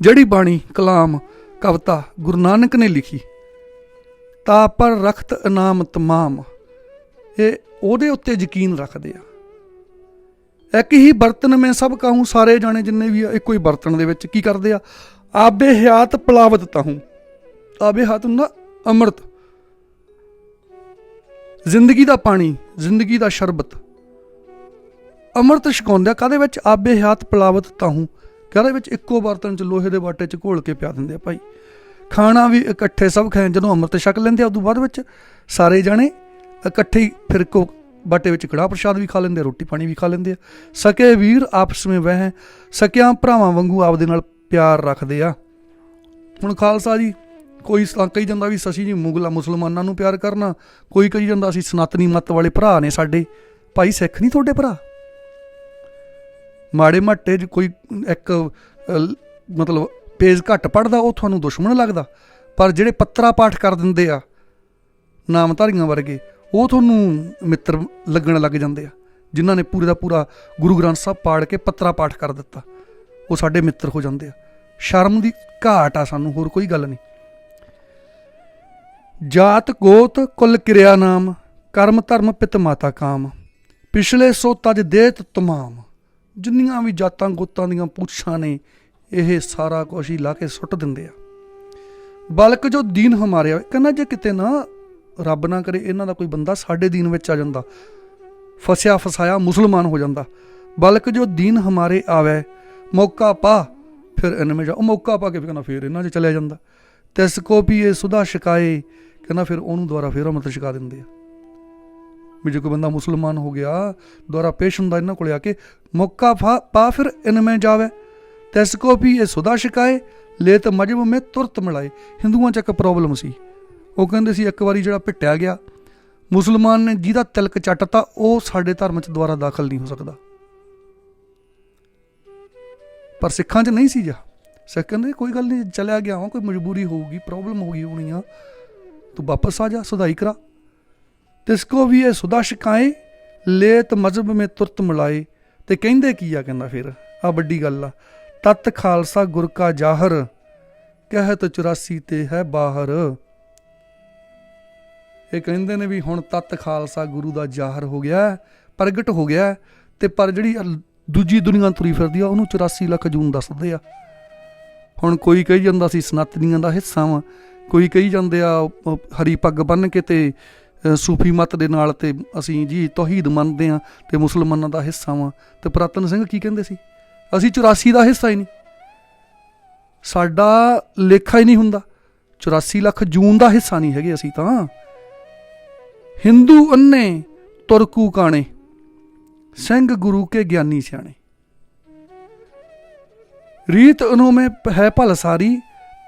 [SPEAKER 1] ਜਿਹੜੀ ਬਾਣੀ ਕਲਾਮ ਕਵਿਤਾ ਗੁਰੂ ਨਾਨਕ ਨੇ ਲਿਖੀ ਤਾ ਪਰ ਰਖਤ ਇਨਾਮ ਤਮਾਮ। ਇਹ ਉਹਦੇ ਉੱਤੇ ਯਕੀਨ ਰੱਖਦੇ ਆ। ਇੱਕ ਹੀ ਬਰਤਨ ਮੈਂ ਸਭ ਕਾਹੂੰ ਸਾਰੇ ਜਾਣੇ ਜਿੰਨੇ ਵੀ ਆ, ਇੱਕੋ ਹੀ ਬਰਤਨ ਦੇ ਵਿੱਚ ਕੀ ਕਰਦੇ ਆ? ਆਬੇ ਹਿਆਤ ਪਲਾਵਤ ਤਾਹੂੰ ਆਬੇ ਹੱਥ ਹੁੰਦਾ ਅੰਮ੍ਰਿਤ। ਜ਼ਿੰਦਗੀ ਦਾ ਪਾਣੀ, ਜ਼ਿੰਦਗੀ ਦਾ ਸ਼ਰਬਤ। ਅੰਮ੍ਰਿਤ ਛਕਾਉਂਦੇ ਆ ਕਾਦੇ ਵਿੱਚ? ਆਬੇ ਹਿਆਤ ਪਲਾਵਤ ਤਾਹੂੰ ਕਾਦੇ ਵਿੱਚ? ਇੱਕੋ ਬਰਤਨ ਚ ਲੋਹੇ ਦੇ ਬਾਟੇ ਚ ਘੋਲ ਕੇ ਪਿਆ ਦਿੰਦੇ ਆ ਭਾਈ। ਖਾਣਾ ਵੀ ਇਕੱਠੇ ਸਭ ਖਾਣ ਜਦੋਂ ਅੰਮ੍ਰਿਤ ਛਕ ਲੈਂਦੇ ਆ, ਉਦੋਂ ਬਾਅਦ ਵਿੱਚ ਸਾਰੇ ਜਾਣੇ ਇਕੱਠੇ ਹੀ ਫਿਰ ਕੋ ਬਾਟੇ ਵਿੱਚ ਕੜਾਹ ਪ੍ਰਸ਼ਾਦ ਵੀ ਖਾ ਲੈਂਦੇ, ਰੋਟੀ ਪਾਣੀ ਵੀ ਖਾ ਲੈਂਦੇ ਆ। ਸਕੇ ਵੀਰ ਆਪਸ ਵਿੱਚ ਵਹਿ, ਸਕਿਆਂ ਭਰਾਵਾਂ ਵਾਂਗੂ ਆਪਦੇ ਨਾਲ ਪਿਆਰ ਰੱਖਦੇ ਆ। ਹੁਣ ਖਾਲਸਾ ਜੀ ਕੋਈ ਸ- ਕਹੀ ਜਾਂਦਾ ਵੀ ਸਸੀ ਜੀ ਮੁਗਲਾ ਮੁਸਲਮਾਨਾਂ ਨੂੰ ਪਿਆਰ ਕਰਨਾ, ਕੋਈ ਕਹੀ ਜਾਂਦਾ ਅਸੀਂ ਸਨਾਤਨੀ ਮਤ ਵਾਲੇ ਭਰਾ ਨੇ ਸਾਡੇ। ਭਾਈ ਸਿੱਖ ਨਹੀਂ ਤੁਹਾਡੇ ਭਰਾ? ਮਾੜੇ ਮਾਟੇ 'ਚ ਕੋਈ ਇੱਕ ਮਤਲਬ ਪੇਜ ਘੱਟ ਪੜਦਾ ਉਹ ਤੁਹਾਨੂੰ ਦੁਸ਼ਮਣ ਲੱਗਦਾ। ਪਰ ਜਿਹੜੇ ਪੱਤਰਾ ਪਾਠ ਕਰ ਦਿੰਦੇ ਆ, ਨਾਮਧਾਰੀਆਂ ਵਰਗੇ, ਉਹ ਤੁਹਾਨੂੰ ਮਿੱਤਰ ਲੱਗਣ ਲੱਗ ਜਾਂਦੇ ਆ, ਜਿਨ੍ਹਾਂ ਨੇ ਪੂਰੇ ਦਾ ਪੂਰਾ ਗੁਰੂ ਗ੍ਰੰਥ ਸਾਹਿਬ ਪਾੜ ਕੇ ਪੱਤਰਾ ਪਾਠ ਕਰ ਦਿੱਤਾ। ਉਹ ਸਾਡੇ ਮਿੱਤਰ ਹੋ ਜਾਂਦੇ ਆ। ਸ਼ਰਮ ਦੀ ਘਾਟ ਆ ਸਾਨੂੰ, ਹੋਰ ਕੋਈ ਗੱਲ ਨਹੀਂ। ਜਾਤ ਗੋਤ ਕੁਲ ਕਿਰਿਆ ਨਾਮ, ਕਰਮ ਧਰਮ ਪਿਤ ਮਾਤਾ ਕਾਮ। ਪਿਛਲੇ ਸੋ ਤਜ ਦੇਤ ਤਮਾਮ। ਜਿੰਨੀਆਂ ਵੀ ਜਾਤਾਂ ਗੋਤਾਂ ਦੀਆਂ ਪੁੱਛਾਂ ਨੇ, ਇਹ ਸਾਰਾ ਕੁਝ ਹੀ ਲਾ ਕੇ ਸੁੱਟ ਦਿੰਦੇ ਆ। ਬਲਕ ਜੋ ਦੀਨ ਹਮਾਰੇ ਆ, ਕਹਿੰਦਾ ਜੇ ਕਿਤੇ ਨਾ ਰੱਬ ਨਾ ਕਰੇ, ਇਹਨਾਂ ਦਾ ਕੋਈ ਬੰਦਾ ਸਾਡੇ ਦੀਨ ਵਿੱਚ ਆ ਜਾਂਦਾ। ਫਸਿਆ ਫਸਾਇਆ ਮੁਸਲਮਾਨ ਹੋ ਜਾਂਦਾ। ਬਲਕ ਜੋ ਦੀਨ ਹਮਾਰੇ ਆਵੇ, ਮੌਕਾ ਪਾ, ਫਿਰ ਇਹਨਾਂ ਵਿੱਚ ਜਾ ਉਹ ਮੌਕਾ ਪਾ ਕੇ ਫਿਰ ਕਹਿੰਦਾ ਫਿਰ ਇਹਨਾਂ 'ਚ ਚਲਿਆ ਜਾਂਦਾ। ਤਿਸ ਕੋ ਵੀ ਇਹ ਸੁਦਾ ਸ਼ਿਕਾਏ ਕਹਿੰਦਾ ਫਿਰ ਉਹਨੂੰ ਦੁਬਾਰਾ ਫਿਰ ਅਮਰਤ ਛਕਾ ਦਿੰਦੇ ਆ। ਵੀ ਜੇ ਕੋਈ ਬੰਦਾ ਮੁਸਲਮਾਨ ਹੋ ਗਿਆ, ਦੁਬਾਰਾ ਪੇਸ਼ ਹੁੰਦਾ ਇਹਨਾਂ ਕੋਲੇ ਆ ਕੇ, ਮੌਕਾ ਪਾ ਫਿਰ ਇਨ ਜਾਵੇ। ਤਿਸ ਕੋ ਵੀ ਇਹ ਸੁਦਾ ਸ਼ਿਕਾਏ ਲੈ ਮਜਬ ਮੇ ਤੁਰਤ ਮਿਲਾਏ। ਹਿੰਦੂਆਂ 'ਚ ਇੱਕ ਪ੍ਰੋਬਲਮ ਸੀ। ਉਹ ਕਹਿੰਦੇ ਸੀ ਇੱਕ ਵਾਰੀ ਜਿਹੜਾ ਪਿੱਟਿਆ ਗਿਆ, ਮੁਸਲਮਾਨ ਨੇ ਜਿਹਦਾ ਤਿਲਕ ਚੱਟਤਾ, ਉਹ ਸਾਡੇ ਧਰਮ 'ਚ ਦੁਬਾਰਾ ਦਾਖਲ ਨਹੀਂ ਹੋ ਸਕਦਾ। ਪਰ ਸਿੱਖਾਂ 'ਚ ਨਹੀਂ ਸੀ ਜਾ। ਸਿੱਖ ਕਹਿੰਦੇ ਕੋਈ ਗੱਲ ਨਹੀਂ ਚਲਿਆ ਗਿਆ ਹਾਂ ਕੋਈ ਮਜਬੂਰੀ ਹੋਊਗੀ ਪ੍ਰੋਬਲਮ ਹੋ ਗਈ ਹੋਣੀ ਆ। ਤੂੰ ਵਾਪਸ ਆ ਜਾ, ਸੁਧਾਈ ਕਰਾ। ਤਿਸ ਵੀ ਇਹ ਸੁਦਾ ਸ਼ਿਕਾਏ, ਲੇਤ ਮਜ਼ਹਬ ਮੇ ਤੁਰਤ ਮਿਲਾਏ। ਤੇ ਕਹਿੰਦੇ ਕੀ ਆ ਕਹਿੰਦਾ ਫਿਰ? ਆ ਵੱਡੀ ਗੱਲ ਆ। ਤਤ ਖਾਲਸਾ ਗੁਰ ਕਾ ਜਾਹਰ, ਕਹਿਤ 84 ਤੇ ਹੈ ਬਾਹਰ। ਇਹ ਕਹਿੰਦੇ ਨੇ ਵੀ ਹੁਣ ਤਤ ਖਾਲਸਾ ਗੁਰੂ ਦਾ ਜ਼ਾਹਰ ਹੋ ਗਿਆ, ਪ੍ਰਗਟ ਹੋ ਗਿਆ। ਤੇ ਪਰ ਜਿਹੜੀ ਦੂਜੀ ਦੁਨੀਆ ਤੁਰੀ ਫਿਰਦੀ ਆ, ਉਹਨੂੰ 84 ਲੱਖ ਜੂਨ ਦੱਸਦੇ ਆ। ਹੁਣ ਕੋਈ ਕਹੀ ਜਾਂਦਾ ਸੀ, ਸਨਾਤਨੀਆਂ ਦਾ ਹਿੱਸਾ ਵਾ। ਕੋਈ ਕਹੀ ਜਾਂਦੇ ਆ ਹਰੀ ਪੱਗ ਬੰਨ ਕੇ ਤੇ ਸੂਫੀ ਮਤ ਦੇ ਨਾਲ ਤੇ ਅਸੀਂ ਜੀ ਤੌਹੀਦ ਮੰਨਦੇ ਆ ਤੇ ਮੁਸਲਮਾਨਾਂ ਦਾ ਹਿੱਸਾ ਵਾਂ। ਤੇ ਪ੍ਰਾਤਨ ਸਿੰਘ ਕੀ ਕਹਿੰਦੇ ਸੀ? ਅਸੀਂ 84 ਦਾ ਹਿੱਸਾ ਹੀ ਨਹੀਂ। ਸਾਡਾ ਲੇਖਾ ਹੀ ਨਹੀਂ ਹੁੰਦਾ। 84 ਲੱਖ ਜੂਨ ਦਾ ਹਿੱਸਾ ਨਹੀਂ ਹੈਗੇ ਅਸੀਂ ਤਾਂ। ਹਿੰਦੂ ਅੰਨੇ ਤੁਰਕੂ ਕਾਣੇ, ਸਿੰਘ ਗੁਰੂ ਕੇ ਗਿਆਨੀ ਸਿਆਣੇ। ਰੀਤ ਅਨੁਮੇ ਹੈ ਭਲ ਸਾਰੀ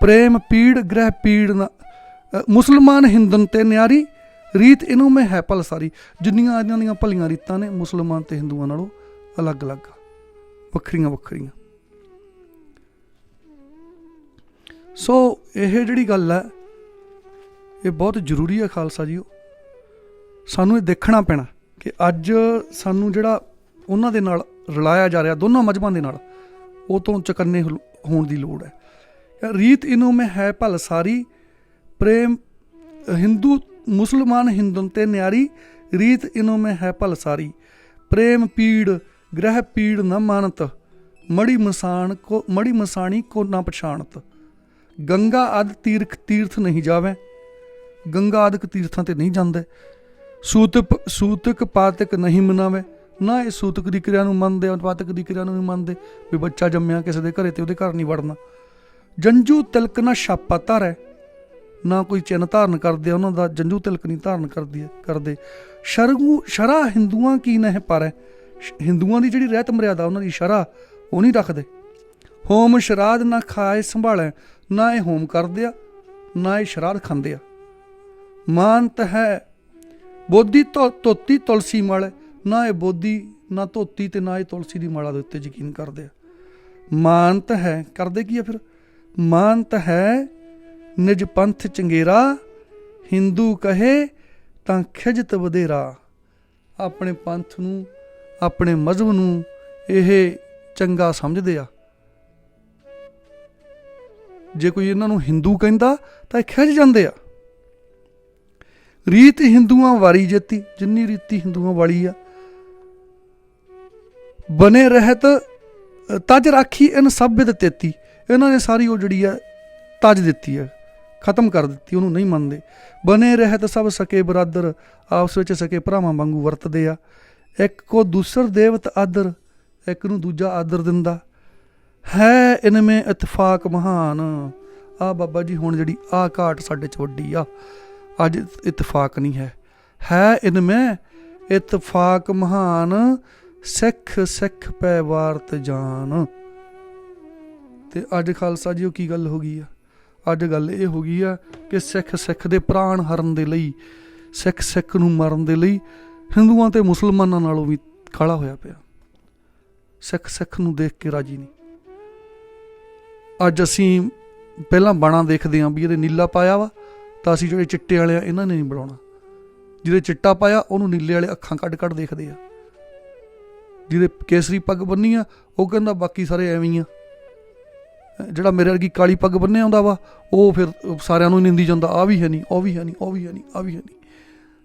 [SPEAKER 1] ਪ੍ਰੇਮ ਪੀੜ, ਗ੍ਰਹਿ ਪੀੜ ਨਾ ਮੁਸਲਮਾਨ ਹਿੰਦਨ ਤੇ ਨਿਆਰੀ, ਰੀਤ ਇਹਨੂੰ ਮੈਂ ਹੈ ਭਲ ਸਾਰੀ। ਜਿੰਨੀਆਂ ਇਹਨਾਂ ਦੀਆਂ ਭਲੀਆਂ ਰੀਤਾਂ ਨੇ ਮੁਸਲਮਾਨ ਤੇ ਹਿੰਦੂਆਂ ਨਾਲੋਂ ਅਲੱਗ-ਅਲੱਗ, ਵੱਖਰੀਆਂ ਵੱਖਰੀਆਂ। ਸੋ ਇਹ ਜਿਹੜੀ ਗੱਲ ਹੈ, ਇਹ ਬਹੁਤ ਜ਼ਰੂਰੀ ਹੈ ਖਾਲਸਾ ਜੀਓ। ਸਾਨੂੰ ਇਹ ਦੇਖਣਾ ਪੈਣਾ ਕਿ ਅੱਜ ਸਾਨੂੰ ਜਿਹੜਾ ਉਹਨਾਂ ਦੇ ਨਾਲ ਰਲਾਇਆ ਜਾ ਰਿਹਾ, ਦੋਨਾਂ ਮਜਬਾਂ ਦੇ ਨਾਲ, ਉਹ ਤੋਂ ਚਕੰਨੇ ਹੋਣ ਦੀ ਲੋੜ ਹੈ। ਯਾਰ ਰੀਤ ਇਨੋਂ ਮੈਂ ਹੈ ਭਲ ਸਾਰੀ, ਪ੍ਰੇਮ ਹਿੰਦੂ, ਮੁਸਲਮਾਨ ਹਿੰਦੂ ਤੇ ਨਿਆਰੀ, ਰੀਤ ਇਨੋਂ ਮੈਂ ਹੈ ਭਲ ਸਾਰੀ। ਪ੍ਰੇਮ ਪੀੜ, ਗ੍ਰਹਿ ਪੀੜ ਨ ਮਾਨਤ, ਮੜੀ ਮਸਾਨ ਕੋ, ਮੜੀ ਮਸਾਣੀ ਕੋ ਨਾ ਪਛਾਣਤ। ਗੰਗਾ ਆਦ ਤੀਰਥ ਤੀਰਥ ਨਹੀਂ ਜਾਵੇ, ਗੰਗਾ ਆਦਿਕ ਤੀਰਥਾਂ ਤੇ ਨਹੀਂ ਜਾਂਦੇ। ਸੂਤਕ ਸੂਤਕ ਪਾਤਕ ਨਹੀਂ ਮਨਾਵੇ, ਨਾ ਇਹ ਸੂਤਕ ਦੀ ਕਿਰਿਆ ਨੂੰ ਮੰਨਦੇ ਆ ਪਾਤਕ ਦੀ ਕਿਰਿਆ ਨੂੰ ਵੀ ਮੰਨਦੇ, ਵੀ ਬੱਚਾ ਜੰਮਿਆ ਕਿਸੇ ਦੇ ਘਰੇ ਤੇ ਉਹਦੇ ਘਰ ਨਹੀਂ ਵੜਨਾ। ਜੰਜੂ ਤਿਲਕ ਨਾ ਛਾਪਾ ਧਾਰੈ ਨਾ ਕੋਈ ਚਿੰਨ ਧਾਰਨ ਕਰਦੇ ਆ, ਉਹਨਾਂ ਦਾ ਜੰਜੂ ਤਿਲਕ ਨਹੀਂ ਧਾਰਨ ਕਰਦੀ ਹੈ ਕਰਦੇ। ਸ਼ਰਗੂ ਸ਼ਰਾ ਹਿੰਦੂਆਂ ਕੀ ਨਹਿ ਪਾਰੈ? ਸ਼- ਹਿੰਦੂਆਂ ਦੀ ਜਿਹੜੀ ਰਹਿਤ ਮਰਿਆਦਾ ਉਹਨਾਂ ਦੀ ਸ਼ਰਾ ਉਹ ਨਹੀਂ ਰੱਖਦੇ। ਹੋਮ ਸ਼ਰਾਧ ਨਾ ਖਾਏ ਸੰਭਾਲੇ ਨਾ ਇਹ ਹੋਮ ਕਰਦੇ ਆ ਨਾ ਇਹ ਸ਼ਰਾਧ ਖਾਂਦੇ ਆ। ਮਾਨਤ ਹੈ ਬੋਧੀ ਧੋ- ਧੋਤੀ ਤੁਲਸੀ ਮਲ ਨਾ ਇਹ ਬੋਧੀ ਨਾ ਧੋਤੀ ਤੇ ਨਾ ਇਹ ਤੁਲਸੀ ਦੀ ਮਾਲਾ ਦੇ ਉੱਤੇ ਯਕੀਨ ਕਰਦੇ ਆ। ਮਾਨਤ ਹੈ ਕਰਦੇ ਕੀ ਆ ਫਿਰ? ਮਾਨਤ ਹੈ ਨਿਜ ਪੰਥ ਚੰਗੇਰਾ ਹਿੰਦੂ ਕਹੇ ਤਾਂ ਖਿਜਤ ਵਧੇਰਾ। ਆਪਣੇ ਪੰਥ ਨੂੰ ਆਪਣੇ ਮਜ਼ਹਬ ਨੂੰ ਇਹ ਚੰਗਾ ਸਮਝਦੇ ਆ। ਜੇ ਕੋਈ ਇਹਨਾਂ ਨੂੰ ਹਿੰਦੂ ਕਹਿੰਦਾ ਤਾਂ ਇਹ ਖਿਜ ਜਾਂਦੇ ਆ। ਰੀਤ ਹਿੰਦੂਆਂ ਵਾਰੀ ਜੇਤੀ ਜਿੰਨੀ ਰੀਤੀ ਹਿੰਦੂਆਂ ਵਾਲੀ ਆ। ਬਨੇ ਰਹਿਤ ਅ, ਤਜ ਰਾਖੀ ਇਨ ਸਭ ਤੇਤੀ। ਇਹਨਾਂ ਨੇ ਸਾਰੀ ਉਹ ਜਿਹੜੀ ਆ ਤਜ ਦਿੱਤੀ ਹੈ ਖਤਮ ਕਰ ਦਿੱਤੀ, ਉਹਨੂੰ ਨਹੀਂ ਮੰਨਦੇ। ਬਨੇ ਰਹਿਤ ਸਭ ਸਕੇ ਬਰਾਦਰ, ਆਪਸ ਵਿੱਚ ਸਕੇ ਭਰਾਵਾਂ ਵਾਂਗੂ ਵਰਤਦੇ ਆ। ਇੱਕ ਕੋ ਦੂਸਰ ਦੇਵਤ ਆਦਰ, ਇੱਕ ਨੂੰ ਦੂਜਾ ਆਦਰ ਦਿੰਦਾ। ਹੈ ਇਨਮੇ ਇਤਫਾਕ ਮਹਾਨ। ਆ ਬਾਬਾ ਜੀ, ਹੁਣ ਜਿਹੜੀ ਆ ਘਾਟ ਸਾਡੇ ਚ ਵੱਡੀ ਆ, ਅੱਜ ਇਤਫਾਕ ਨਹੀਂ ਹੈ। ਹੈ ਇਨਮੇ ਇਤਫਾਕ ਮਹਾਨ, ਸਿੱਖ ਸਿੱਖ ਪੈ ਵਾਰਤ ਜਾਨ। ਤੇ ਅੱਜ ਖਾਲਸਾ ਜੀ, ਉਹ ਕੀ ਗੱਲ ਹੋ ਗਈ ਆ? ਅੱਜ ਗੱਲ ਇਹ ਹੋ ਗਈ ਆ ਕਿ ਸਿੱਖ ਸਿੱਖ ਦੇ ਪ੍ਰਾਣ ਹਰਨ ਦੇ ਲਈ, ਸਿੱਖ ਸਿੱਖ ਨੂੰ ਮਾਰਨ ਦੇ ਲਈ ਹਿੰਦੂਆਂ ਤੇ ਮੁਸਲਮਾਨਾਂ ਨਾਲੋਂ ਵੀ ਕਾਲਾ ਹੋਇਆ ਪਿਆ। ਸਿੱਖ ਸਿੱਖ ਨੂੰ ਦੇਖ ਕੇ ਰਾਜੀ ਨਹੀਂ। ਅੱਜ ਅਸੀਂ ਪਹਿਲਾਂ ਬਾਣਾ ਦੇਖਦੇ ਆਂ ਵੀ ਇਹਦੇ ਨੀਲਾ ਪਾਇਆ ਵਾ, ਤਾਂ ਅਸੀਂ ਜਿਹੜੇ ਚਿੱਟੇ ਵਾਲੇ ਆ, ਇਹਨਾਂ ਨੇ ਨਹੀਂ ਬਣਾਉਣਾ ਜਿਹਦੇ ਚਿੱਟਾ ਪਾਇਆ, ਉਹਨੂੰ ਨੀਲੇ ਵਾਲੇ ਅੱਖਾਂ ਕੱਢ ਕੱਢ ਦੇਖਦੇ ਆ। ਜਿਹਦੇ ਕੇਸਰੀ ਪੱਗ ਬੰਨੀ ਆ, ਉਹ ਕਹਿੰਦਾ ਬਾਕੀ ਸਾਰੇ ਐਵੇਂ ਹੀ ਆ। ਜਿਹੜਾ ਮੇਰੇ ਵਰਗੀ ਕਾਲੀ ਪੱਗ ਬੰਨੇ ਆਉਂਦਾ ਵਾ, ਉਹ ਫਿਰ ਸਾਰਿਆਂ ਨੂੰ ਹੀ ਨਿੰਦੀ ਜਾਂਦਾ ਆ ਵੀ ਹੈ ਨਹੀਂ ਉਹ ਵੀ ਹੈ ਨਹੀਂ ਉਹ ਵੀ ਹੈ ਨਹੀਂ ਆ ਵੀ ਹੈ ਨਹੀਂ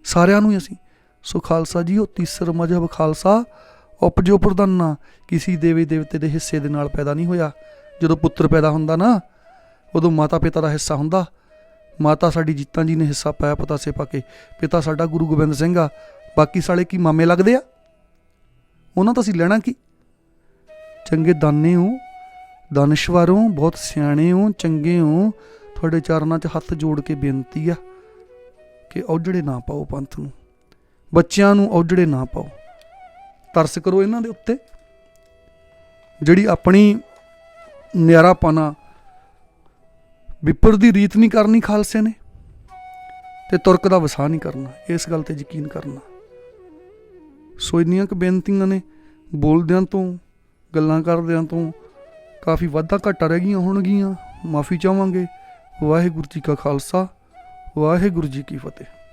[SPEAKER 1] ਸਾਰਿਆਂ ਨੂੰ ਹੀ ਅਸੀਂ, ਸੋ ਖਾਲਸਾ ਜੀ, ਉਹ ਤੀਸਰ ਮਜਹਬ ਖਾਲਸਾ, ਉਪਜੋ ਪ੍ਰਧਾਨਾ, ਕਿਸੇ ਦੇਵੀ ਦੇਵਤੇ ਦੇ ਹਿੱਸੇ ਦੇ ਨਾਲ ਪੈਦਾ ਨਹੀਂ ਹੋਇਆ। ਜਦੋਂ ਪੁੱਤਰ ਪੈਦਾ ਹੁੰਦਾ ਨਾ, ਉਦੋਂ ਮਾਤਾ ਪਿਤਾ ਦਾ ਹਿੱਸਾ ਹੁੰਦਾ। ਮਾਤਾ ਸਾਡੀ ਜੀਤਾਂ ਜੀ ਨੇ ਹਿੱਸਾ ਪਾਇਆ ਪਤਾਸੇ ਪਾ ਕੇ। ਪਿਤਾ ਸਾਡਾ ਗੁਰੂ ਗੋਬਿੰਦ ਸਿੰਘ ਆ। ਬਾਕੀ ਸਾਲੇ ਕੀ ਮਾਮੇ ਲੱਗਦੇ ਆ? ਉਹਨਾਂ ਤੋਂ ਅਸੀਂ ਲੈਣਾ ਕੀ? ਚੰਗੇ ਦਾਨੇ ਹੋ। ਦਾਨਸ਼ਵਰ ਹੋ ਬਹੁਤ ਸਿਆਣੇ ਹੋ ਚੰਗੇ ਹੋ ਤੁਹਾਡੇ ਚਰਨਾਂ 'ਚ ਹੱਥ ਜੋੜ ਕੇ ਬੇਨਤੀ ਆ ਕਿ ਔਜੜੇ ਨਾ ਪਾਓ ਪੰਥ ਨੂੰ। ਬੱਚਿਆਂ ਨੂੰ ਔਜੜੇ ਨਾ ਪਾਓ। ਤਰਸ ਕਰੋ ਇਹਨਾਂ ਦੇ ਉੱਤੇ। ਜਿਹੜੀ ਆਪਣੀ ਨਿਆਰਾਪਨਾ ਵਿਪਰ ਦੀ ਰੀਤ ਨਹੀਂ ਕਰਨੀ ਖਾਲਸੇ ਨੇ ਤੇ ਤੁਰਕ ਦਾ ਵਸਾ ਨਹੀਂ ਕਰਨਾ, ਇਸ ਗੱਲ ਤੇ ਯਕੀਨ ਕਰਨਾ। ਸੋ ਇੰਨੀਆਂ ਕੁ ਬੇਨਤੀਆਂ ਨੇ ਬੋਲਦਿਆਂ ਤੋਂ, ਗੱਲਾਂ ਕਰਦਿਆਂ ਤੋਂ ਕਾਫੀ ਵਾਧਾ ਘਾਟਾ ਰਹਿ ਗਈਆਂ ਹੋਣਗੀਆਂ। ਮਾਫੀ ਚਾਹਾਂਗੇ। ਵਾਹਿਗੁਰੂ ਜੀ ਕਾ ਖਾਲਸਾ। ਵਾਹਿਗੁਰੂ ਜੀ ਕੀ ਫਤਿਹ।